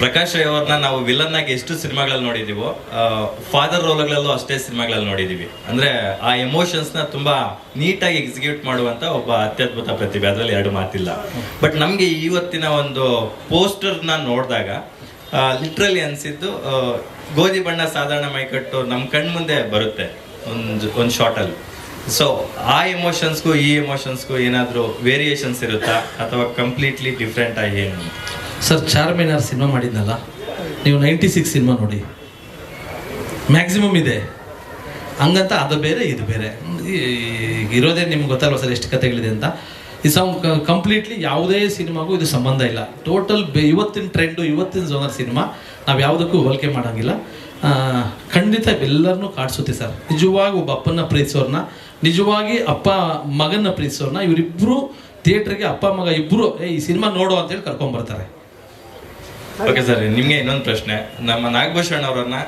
ಪ್ರಕಾಶ್ ರೈ ಅವ್ರನ್ನ ನಾವು ವಿಲನ್ ಆಗಿ ಎಷ್ಟು ಸಿನಿಮಾಗಳಲ್ಲಿ ನೋಡಿದೀವೋ ಫಾದರ್ ರೋಲ್ಗಳಲ್ಲೂ ಅಷ್ಟೇ ಸಿನಿಮಾಗಳಲ್ಲಿ ನೋಡಿದೀವಿ. ಅಂದ್ರೆ ಆ ಎಮೋಷನ್ಸ್ನ ತುಂಬಾ ನೀಟಾಗಿ ಎಕ್ಸಿಕ್ಯೂಟ್ ಮಾಡುವಂತ ಒಬ್ಬ ಅತ್ಯದ್ಭುತ ಪ್ರತಿಭೆ. ಅದರಲ್ಲಿ ಎರಡು ಮಾತಿಲ್ಲ. ಬಟ್ ನಮ್ಗೆ ಇವತ್ತಿನ ಒಂದು ಪೋಸ್ಟರ್ನ ನೋಡಿದಾಗ ಲಿಟ್ರಲಿ ಅನ್ಸಿದ್ದು ಗೋಧಿ ಬಣ್ಣ ಸಾಧಾರಣ ಮೈಕಟ್ಟು ನಮ್ಮ ಕಣ್ ಮುಂದೆ ಬರುತ್ತೆ ಒಂದು ಒಂದು ಶಾರ್ಟಲ್ಲಿ ಸೊ ಆ ಎಮೋಷನ್ಸ್ಗೂ ಈ ಎಮೋಷನ್ಸ್ಗೂ ಏನಾದರೂ ವೇರಿಯೇಷನ್ಸ್ ಇರುತ್ತಾ? ಅಥವಾ ಕಂಪ್ಲೀಟ್ಲಿ ಡಿಫ್ರೆಂಟ್ ಆಗಿ ಏನು ಸರ್, ಚಾರ್ಮಿನಾರ್ ಸಿನಿಮಾ ಮಾಡಿದ್ನಲ್ಲ? ನೀವು ನೈಂಟಿ ಸಿಕ್ಸ್ ಸಿನಿಮಾ ನೋಡಿ. ಮ್ಯಾಕ್ಸಿಮಮ್ ಇದೆ. ಹಂಗಂತ ಅದು ಬೇರೆ, ಇದು ಬೇರೆ. ಈ- ಇರೋದೇ ನಿಮ್ಗೆ ಗೊತ್ತಲ್ವ ಸರ್ ಎಷ್ಟು ಕತೆಗಳಿದೆ ಅಂತ? ಈ ಸಾಂಗ್ ಕಂಪ್ಲೀಟ್ಲಿ ಯಾವುದೇ ಸಿನಿಮಾಗೂ ಇದು ಸಂಬಂಧ ಇಲ್ಲ. ಟೋಟಲ್ ಇವತ್ತಿನ ಟ್ರೆಂಡು ಇವತ್ತಿನ ಜೋನರ್ ಸಿನಿಮಾ, ನಾವು ಯಾವುದಕ್ಕೂ ಹೋಲಿಕೆ ಮಾಡೋಂಗಿಲ್ಲ. ಖಂಡಿತ ಎಲ್ಲರನ್ನೂ ಕಾಡಿಸುತ್ತೆ ಸರ್. ನಿಜವಾಗಿ ಒಬ್ಬ ಅಪ್ಪನ ಪ್ರೀತಿಸೋರ್ನ ನಿಜವಾಗಿ ಅಪ್ಪ ಮಗನ ಪ್ರೀತಿಸೋರ್ನ ಇವರಿಬ್ಬರು ಥಿಯೇಟ್ರಿಗೆ ಅಪ್ಪ, ಮಗ ಇಬ್ಬರು ಏ, ಈ ಸಿನಿಮಾ ನೋಡು ಅಂತೇಳಿ ಕರ್ಕೊಂಬರ್ತಾರೆ. ಓಕೆ ಸರ್ ನಿಮಗೆ ಇನ್ನೊಂದು ಪ್ರಶ್ನೆ. ನಮ್ಮ ನಾಗಭೂಷಣ್ ಅವರನ್ನ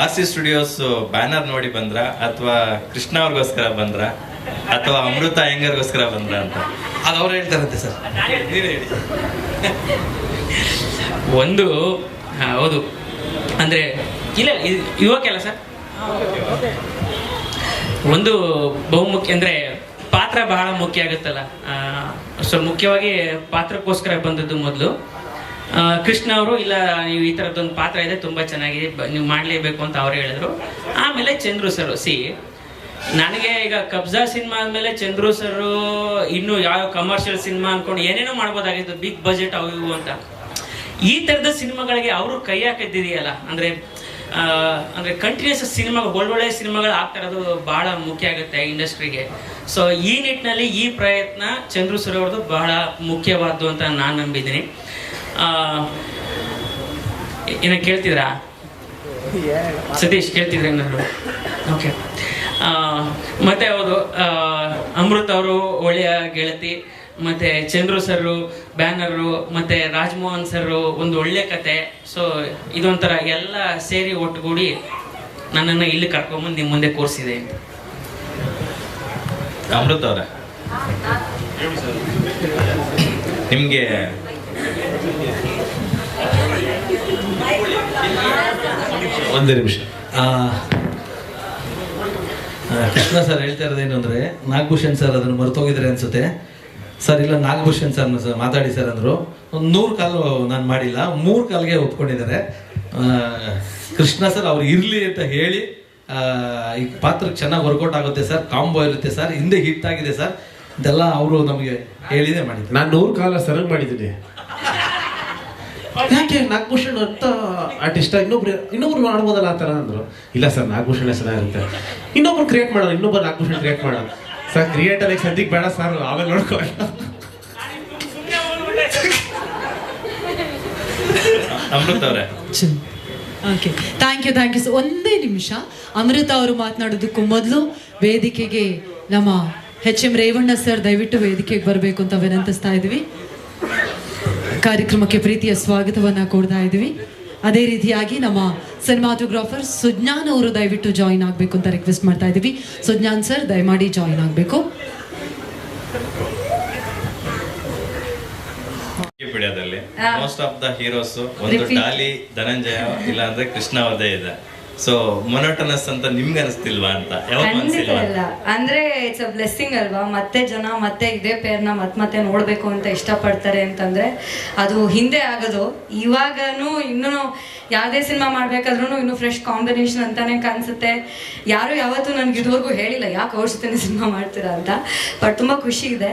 ಆರ್ ಸಿ ಸ್ಟುಡಿಯೋಸ್ ಬ್ಯಾನರ್ ನೋಡಿ ಬಂದ್ರ ಅಥವಾ ಕೃಷ್ಣ ಅವ್ರಿಗೋಸ್ಕರ ಬಂದ್ರ ಅಥವಾ ಅಮೃತ ಅಯ್ಯಂಗರ್ಗೋಸ್ಕರ ಬಂದ್ರ ಅಂತ? ಅದು ಅವ್ರು ಹೇಳ್ತಾರಂತೆ ಸರ್ ಒಂದು ಹೌದು. ಅಂದ್ರೆ ಇಲ್ಲ ಇವಕ್ಕೆಲ್ಲ ಅಲ್ಲ ಸರ್ ಒಂದು ಬಹುಮುಖ್ಯ ಅಂದ್ರೆ ಪಾತ್ರ ಬಹಳ ಮುಖ್ಯ ಆಗುತ್ತಲ್ಲ? ಸೊ ಮುಖ್ಯವಾಗಿ ಪಾತ್ರಕ್ಕೋಸ್ಕರ ಬಂದದ್ದು ಮೊದಲು. ಕೃಷ್ಣ ಅವರು, ಇಲ್ಲ, ನೀವು ಈ ಥರದ್ದೊಂದು ಪಾತ್ರ ಇದೆ, ತುಂಬ ಚೆನ್ನಾಗಿದೆ ನೀವು ಮಾಡಲೇಬೇಕು ಅಂತ ಅವ್ರು ಹೇಳಿದ್ರು. ಆಮೇಲೆ ಚಂದ್ರು ಸರ್, ಸಿ, ನನಗೆ ಈಗ ಕಬ್ಜಾ ಸಿನಿಮಾ ಆದಮೇಲೆ ಚಂದ್ರು ಸರ್, ಇನ್ನು ಯಾವ ಕಮರ್ಷಿಯಲ್ ಸಿನಿಮಾ ಅನ್ಕೊಂಡು ಏನೇನೋ ಮಾಡ್ಬೋದಾಗಿತ್ತು ಬಿಗ್ ಬಜೆಟ್ ಅವು ಇವು ಅಂತ. ಈ ಥರದ ಸಿನಿಮಾಗಳಿಗೆ ಅವರು ಕೈ ಹಾಕಿದ್ದಿದೆಯಲ್ಲ, ಅಂದರೆ ಅಂದರೆ ಕಂಟಿನ್ಯೂಸ್ ಸಿನಿಮಾ ಒಳ್ಳೊಳ್ಳೆ ಸಿನಿಮಾಗಳು ಆಗ್ತಾ ಇರೋದು ಬಹಳ ಮುಖ್ಯ ಆಗುತ್ತೆ ಇಂಡಸ್ಟ್ರಿಗೆ. ಸೊ ಈ ನಿಟ್ಟಿನಲ್ಲಿ ಈ ಪ್ರಯತ್ನ ಚಂದ್ರು ಸರ್ ಅವ್ರದ್ದು ಬಹಳ ಮುಖ್ಯವಾದ್ದು ಅಂತ ನಾನು ನಂಬಿದ್ದೀನಿ. ಏನೋ ಕೇಳ್ತಿದ್ರಾ? ಸತೀಶ್ ಕೇಳ್ತಿದ್ರೆ ಏನಾದ್ರು ಓಕೆ ಮತ್ತೆ ಹೌದು ಅಮೃತ್ ಅವರು ಒಳ್ಳೆಯ ಗೆಳತಿ, ಮತ್ತೆ ಚಂದ್ರು ಸರ್ರು ಬ್ಯಾನರು ಮತ್ತೆ ರಾಜ್ಮೋಹನ್ ಸರ್ರು ಒಂದು ಒಳ್ಳೆ ಕತೆ. ಸೊ ಇದೊಂಥರ ಎಲ್ಲ ಸೇರಿ ಒಟ್ಟುಗೂಡಿ ನನ್ನನ್ನು ಇಲ್ಲಿ ಕರ್ಕೊಂಬಂದು ನಿಮ್ಮ ಮುಂದೆ ಕೂರಿಸಿದೆ ಅಮೃತ ಅವರೇ? ನಿಮಗೆ ಒಂದೇ ನಿಮಿಷ. ಕೃಷ್ಣ ಸರ್ ಹೇಳ್ತಾ ಇರೋದೇನು ಅಂದರೆ, ನಾಗಭೂಷಣ್ ಸರ್ ಅದನ್ನು ಮರ್ತೋಗಿದ್ದಾರೆ ಅನ್ಸುತ್ತೆ. ಸರ್ ಇಲ್ಲ, ನಾಗಭೂಷಣ್ ಸರ್ ಸರ್ ಮಾತಾಡಿ ಸರ್ ಅಂದರು. ಒಂದು ನೂರು ಕಾಲು ನಾನು ಮಾಡಿಲ್ಲ, ಮೂರು ಕಾಲಿಗೆ ಒಪ್ಕೊಂಡಿದ್ದಾರೆ. ಕೃಷ್ಣ ಸರ್ ಅವ್ರು ಇರಲಿ ಅಂತ ಹೇಳಿ ಈ ಪಾತ್ರಕ್ಕೆ ಚೆನ್ನಾಗಿ ವರ್ಕೌಟ್ ಆಗುತ್ತೆ ಸರ್ ಕಾಂಬೋ ಇರುತ್ತೆ ಸರ್ ಹಿಂದೆ ಹಿಟ್ ಆಗಿದೆ ಸರ್ ಇದೆಲ್ಲ ಅವರು ನಮಗೆ ಹೇಳಿದೆ ಮಾಡಿದ್ದೆ ನಾನು ನೂರು ಕಾಲ ಸರಂಗ್ ಮಾಡಿದ್ದೀನಿ. ಯಾಕೆ ನಾಗಭೂಷಣ್ ಅಂತ ಆರ್ಟಿಸ್ಟ್ ಇನ್ನೊಬ್ರು ಇನ್ನೊಬ್ರು ಮಾಡ್ಬೋದಲ್ಲ ಆ ಥರ ಅಂದರು. ಇಲ್ಲ ಸರ್ ನಾಗಭೂಷಣ ಚೆನ್ನಾಗಿರುತ್ತೆ ಇನ್ನೊಬ್ರು ಕ್ರಿಯೇಟ್ ಮಾಡೋಣ ಇನ್ನೊಬ್ಬರು ನಾಗಭೂಷಣ್ ಕ್ರಿಯೇಟ್ ಮಾಡೋಣ ಸರ್ ಕ್ರಿಯೇಟ್ ಅಲ್ಲಿ ಸದ್ಯಕ್ಕೆ ಬೇಡ ಸರ್ ಆಮೇಲೆ ನೋಡ್ಕೊ ಅಮೃತ ಅವರೇ. Okay thank you thank you ಒಂದೇ ನಿಮಿಷ ಅಮೃತ ಅವರು ಮಾತನಾಡೋದಕ್ಕೂ ಮೊದಲು ವೇದಿಕೆಗೆ ನಮ್ಮ ಹೆಚ್ ಎಂ ರೇವಣ್ಣ ಸರ್ ದಯವಿಟ್ಟು ವೇದಿಕೆಗೆ ಬರಬೇಕು ಅಂತ ವಿನಂತಿಸ್ತಾ ಇದ್ವಿ ಕಾರ್ಯಕ್ರಮಕ್ಕೆ ಪ್ರೀತಿಯ ಸ್ವಾಗತವನ್ನ ಕೊಡ್ತಾ ಇದ್ವಿ ಅದೇ ರೀತಿಯಾಗಿ ನಮ್ಮ ಸಿನಿಮಾಟೋಗ್ರಾಫರ್ ಸುಜ್ಞಾನ್ ಅವರು ದಯವಿಟ್ಟು ಜಾಯಿನ್ ಆಗಬೇಕು ಅಂತ ರಿಕ್ವೆಸ್ಟ್ ಮಾಡ್ತಾ ಇದ್ದೀವಿ. ಸುಜ್ಞಾನ್ ಸರ್ ದಯಮಾಡಿ ಜಾಯಿನ್ ಆಗಬೇಕು. ಮೋಸ್ಟ್ ಆಫ್ ದ ಹೀರೋಸ್ ಒಂದು ಡಾಲಿ ಧನಂಜಯ ಇಲ್ಲ ಅಂದ್ರೆ ಇದೆ. ಸೊ ಮೊನೋಟನಸ್ ಅಂತ ನಿಮ್ಗೆ ಅನಿಸ್ತಿಲ್ವಾ ಅಂತ? ಅಂದ್ರೆ ಇಟ್ಸ್ ಅ ಬ್ಲೆಸ್ಸಿಂಗ್ ಅಲ್ವಾ? ಮತ್ತೆ ಜನ ಮತ್ತೆ ಇದೇ ಪೇರ್ನ ಮತ್ ಮತ್ತೆ ನೋಡ್ಬೇಕು ಅಂತ ಇಷ್ಟಪಡ್ತಾರೆ ಅಂತಂದ್ರೆ ಅದು ಹಿಂದೆ ಆಗೋದು. ಇವಾಗನು ಇನ್ನೂ ಯಾವುದೇ ಸಿನಿಮಾ ಮಾಡ್ಬೇಕಾದ್ರೂ ಇನ್ನು ಫ್ರೆಶ್ ಕಾಂಬಿನೇಷನ್ ಅಂತಾನೆ ಕಾಣಿಸುತ್ತೆ. ಯಾರು ಯಾವತ್ತೂ ನನ್ಗೆ ಇದುವರೆಗೂ ಹೇಳಿಲ್ಲ ಯಾಕೆ ಅವ್ರ ಸಿನಿಮಾ ಮಾಡ್ತೀರಾ ಅಂತ. ಬಟ್ ತುಂಬಾ ಖುಷಿ ಇದೆ.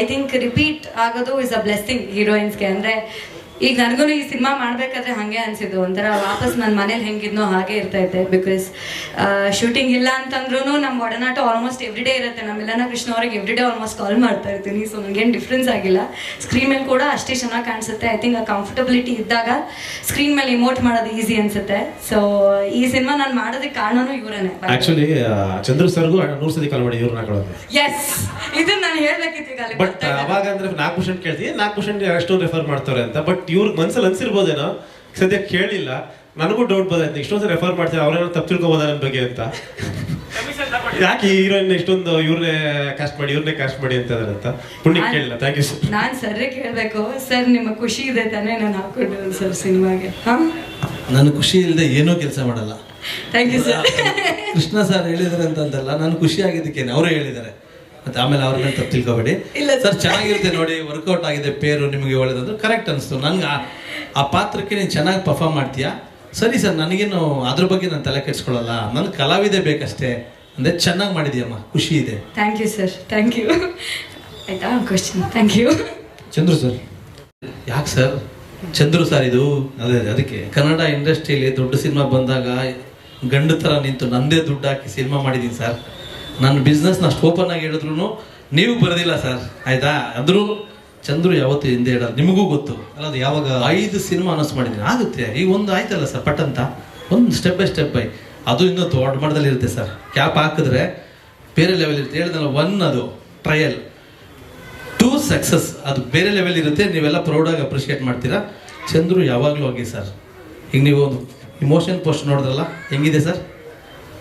ಐ ಥಿಂಕ್ ರಿಪೀಟ್ ಆಗೋದು ಇಸ್ ಅ ಬ್ಲೆಸ್ಸಿಂಗ್ ಹೀರೋಯಿನ್ಸ್ಗೆ. ಅಂದ್ರೆ ಈಗ ನನಗೂ ಈ ಸಿನಿಮಾ ಮಾಡ್ಬೇಕಾದ್ರೆ ಹಾಗೆ ಅನ್ಸಿದ್ದು. ಒಂಥರ ವಾಪಸ್ ನನ್ನ ಮನೇಲಿ ಹೆಂಗಿದ್ನೋ ಹಾಗೆ ಇರ್ತಾ ಇದ್ದೆ. ಬಿಕಾಸ್ ಶೂಟಿಂಗ್ ಇಲ್ಲ ಅಂತಂದ್ರೂ ನಮ್ಮ ಒಡನಾಟ ಆಲ್ಮೋಸ್ಟ್ ಎವ್ರಿ ಡೇ ಇರುತ್ತೆ. ನಮ್ಮೆಲ್ಲನ ಕೃಷ್ಣ ಅವ್ರಿಗೆ ಎವ್ರಿ ಡೇ ಆಲ್ಮೋಸ್ಟ್ ಕಾಲ್ ಮಾಡ್ತಾ ಇರ್ತೀನಿ. ಸೊ ನನಗೇನು ಡಿಫ್ರೆನ್ಸ್ ಆಗಿಲ್ಲ. ಸ್ಕ್ರೀನ್ ಮೇಲೆ ಕೂಡ ಅಷ್ಟೇ ಚೆನ್ನಾಗಿ ಕಾಣಿಸುತ್ತೆ. ಐ ಥಿಂಕ್ ಆ ಕಂಫರ್ಟಬಿಲಿಟಿ ಇದ್ದಾಗ ಸ್ಕ್ರೀನ್ ಮೇಲೆ ಇಮೋಟ್ ಮಾಡೋದು ಈಸಿ ಅನ್ಸುತ್ತೆ. ಸೊ ಈ ಸಿನಿಮಾ ನಾನು ಮಾಡೋದಕ್ಕೆ ಕಾರಣನೂ ಇವರೇ ಆಕ್ಚುಲಿ ಚಂದ್ರ ಸರ್ಗೂ ನೂರು ಸತಿ ಕಾಲ್ ಮಾಡಿ ಇವ್ರನ್ನ ಕಳೋದು ಎಸ್ ಇದನ್ನ ನಾನು ಹೇಳಬೇಕಿತ್ತು ಈಗ ಅಲ್ಲಿ ಬಟ್ ಅವಾಗ ಅಂದ್ರೆ ನಾಲ್ಕು ಕೇಳ್ತೀನಿ ನಾಲ್ಕು ಅಷ್ಟೊಂದು ರೆಫರ್ ಮಾಡ್ತಾರೆ ಅಂತ. ಬಟ್ ಇವ್ರ ಮನ್ಸಲ್ಲಿ ಅನ್ಸಿರ್ಬೋದೇನೋ ಸದ್ಯ ಕೇಳಿಲ್ಲ. ನನಗೂ ಡೌಟ್ ಬಂದಾಯ್ತು ಇಷ್ಟೊಂದು ರೆಫರ್ ಮಾಡ್ತಾರೆ ಅವ್ರೇನೋ ತಪ್ಪು ತಿಳ್ಕೊಬೋದ ನನ್ನ ಬಗ್ಗೆ ಅಂತ? ಯಾಕೆ ಹೀರೋಯಿನ್ ಇಷ್ಟೊಂದು ಇವ್ರನ್ನೇ ಕಾಸ್ಟ್ ಮಾಡಿ ಇವ್ರನ್ನೇ ಕಾಸ್ಟ್ ಮಾಡಿ ಅಂತ ಅಂತ? ಪುಣ್ಯಕ್ಕೆ ಕೇಳಿಲ್ಲ. ಥ್ಯಾಂಕ್ ಯು ಸರ್ ನಾನು ಸರ್ರೇ ಕೇಳಬೇಕು. ಸರ್ ನಿಮ್ಮ ಖುಷಿ ಇದೆ ತಾನೇ ನಾನು ಹಾಕೊಂಡು ಸರ್ ಸಿನಿಮಾಗೆ? ಹಾಂ? ನಾನು ಖುಷಿ ಇಲ್ಲದೆ ಏನೂ ಕೆಲಸ ಮಾಡಲ್ಲ. Thank you sir Krishna sir ಹೇಳಿದಾರೆ ಅಂತಂದಲ್ಲ ನಾನು ಖುಷಿ ಆಗಿದ್ದಕ್ಕೇನೆ. ಅವರೇ ಹೇಳಿದ್ದಾರೆ. ಮತ್ತೆ ಆಮೇಲೆ ಅವ್ರನ್ನ ತಪ್ಪು ತಿಳ್ಕೊಬೇಡಿ. ಇಲ್ಲ ಸರ್. ಚೆನ್ನಾಗಿರುತ್ತೆ ನೋಡಿ ವರ್ಕೌಟ್ ಆಗಿದೆ ಪೇರು ನಿಮಗೆ ಒಳ್ಳೇದಂದ್ರೆ ಕರೆಕ್ಟ್ ಅನಿಸ್ತು. ನಂಗೆ ಆ- ಆ ಪಾತ್ರಕ್ಕೆ ನೀನು ಚೆನ್ನಾಗಿ ಪರ್ಫಾರ್ಮ್ ಮಾಡ್ತೀಯಾ? ಸರಿ ಸರ್ ನನಗೇನು ಅದ್ರ ಬಗ್ಗೆ ನಾನು ತಲೆ ಕೆಡಿಸ್ಕೊಳ್ಳಲ್ಲ. ನನ್ನ ಕಲಾವಿದೆ ಬೇಕಷ್ಟೇ. ಅಂದರೆ ಚೆನ್ನಾಗಿ ಮಾಡಿದ್ಯಮ್ಮ ಖುಷಿ ಇದೆ. Thank you sir thank you ಆಯ್ತಾ? Question thank you Chandru sir. ಯಾಕೆ ಸರ್? ಚಂದ್ರು ಸರ್ ಇದು ಅದೇ ಅದಕ್ಕೆ. ಕನ್ನಡ ಇಂಡಸ್ಟ್ರಿಯಲ್ಲಿ ದೊಡ್ಡ ಸಿನಿಮಾ ಬಂದಾಗ ಗಂಡು ಥರ ನಿಂತು ನಂದೇ ದುಡ್ಡು ಹಾಕಿ ಸಿನಿಮಾ ಮಾಡಿದ್ದೀನಿ ಸರ್. ನನ್ನ ಬಿಸ್ನೆಸ್ನ ಅಷ್ಟು ಓಪನ್ ಆಗಿ ಹೇಳಿದ್ರು ನೀವು ಬರೋದಿಲ್ಲ ಸರ್ ಆಯ್ತಾ? ಆದರೂ ಚಂದ್ರು ಯಾವತ್ತೂ ಹಿಂದೆ ಹೇಳಲ್ಲ ನಿಮಗೂ ಗೊತ್ತು. ಅಲ್ಲ, ಅದು ಯಾವಾಗ? ಐದು ಸಿನಿಮಾ ಅನೌನ್ಸ್ ಮಾಡಿದ್ದೀನಿ. ಆಗುತ್ತೆ. ಈಗ ಒಂದು ಆಯ್ತಲ್ಲ ಸರ್ ಪಟ್ ಅಂತ. ಒಂದು ಸ್ಟೆಪ್ ಬೈ ಸ್ಟೆಪ್ ಬೈ ಅದು ಇನ್ನೂ ದೊಡ್ಡ ಮಟ್ಟದಲ್ಲಿ ಇರುತ್ತೆ ಸರ್ ಕ್ಯಾಪ್ ಹಾಕಿದ್ರೆ ಬೇರೆ ಲೆವೆಲ್ ಇರುತ್ತೆ. ಹೇಳಿದಲ್ಲ ಒನ್ ಅದು ಟ್ರಯಲ್ ಟೂ ಸಕ್ಸಸ್ ಅದು ಬೇರೆ ಲೆವೆಲ್ ಇರುತ್ತೆ. ನೀವೆಲ್ಲ ಪ್ರೌಡಾಗಿ ಅಪ್ರಿಷಿಯೇಟ್ ಮಾಡ್ತೀರಾ? ಚಂದ್ರು ಯಾವಾಗಲೂ ಹೋಗಿ ಸರ್ ಈಗ ನೀವು ಒಂದು ಇಮೋಷನ್ ಪೋಸ್ಟ್ ನೋಡಿದ್ರಲ್ಲ, ಹೆಂಗಿದೆ ಸರ್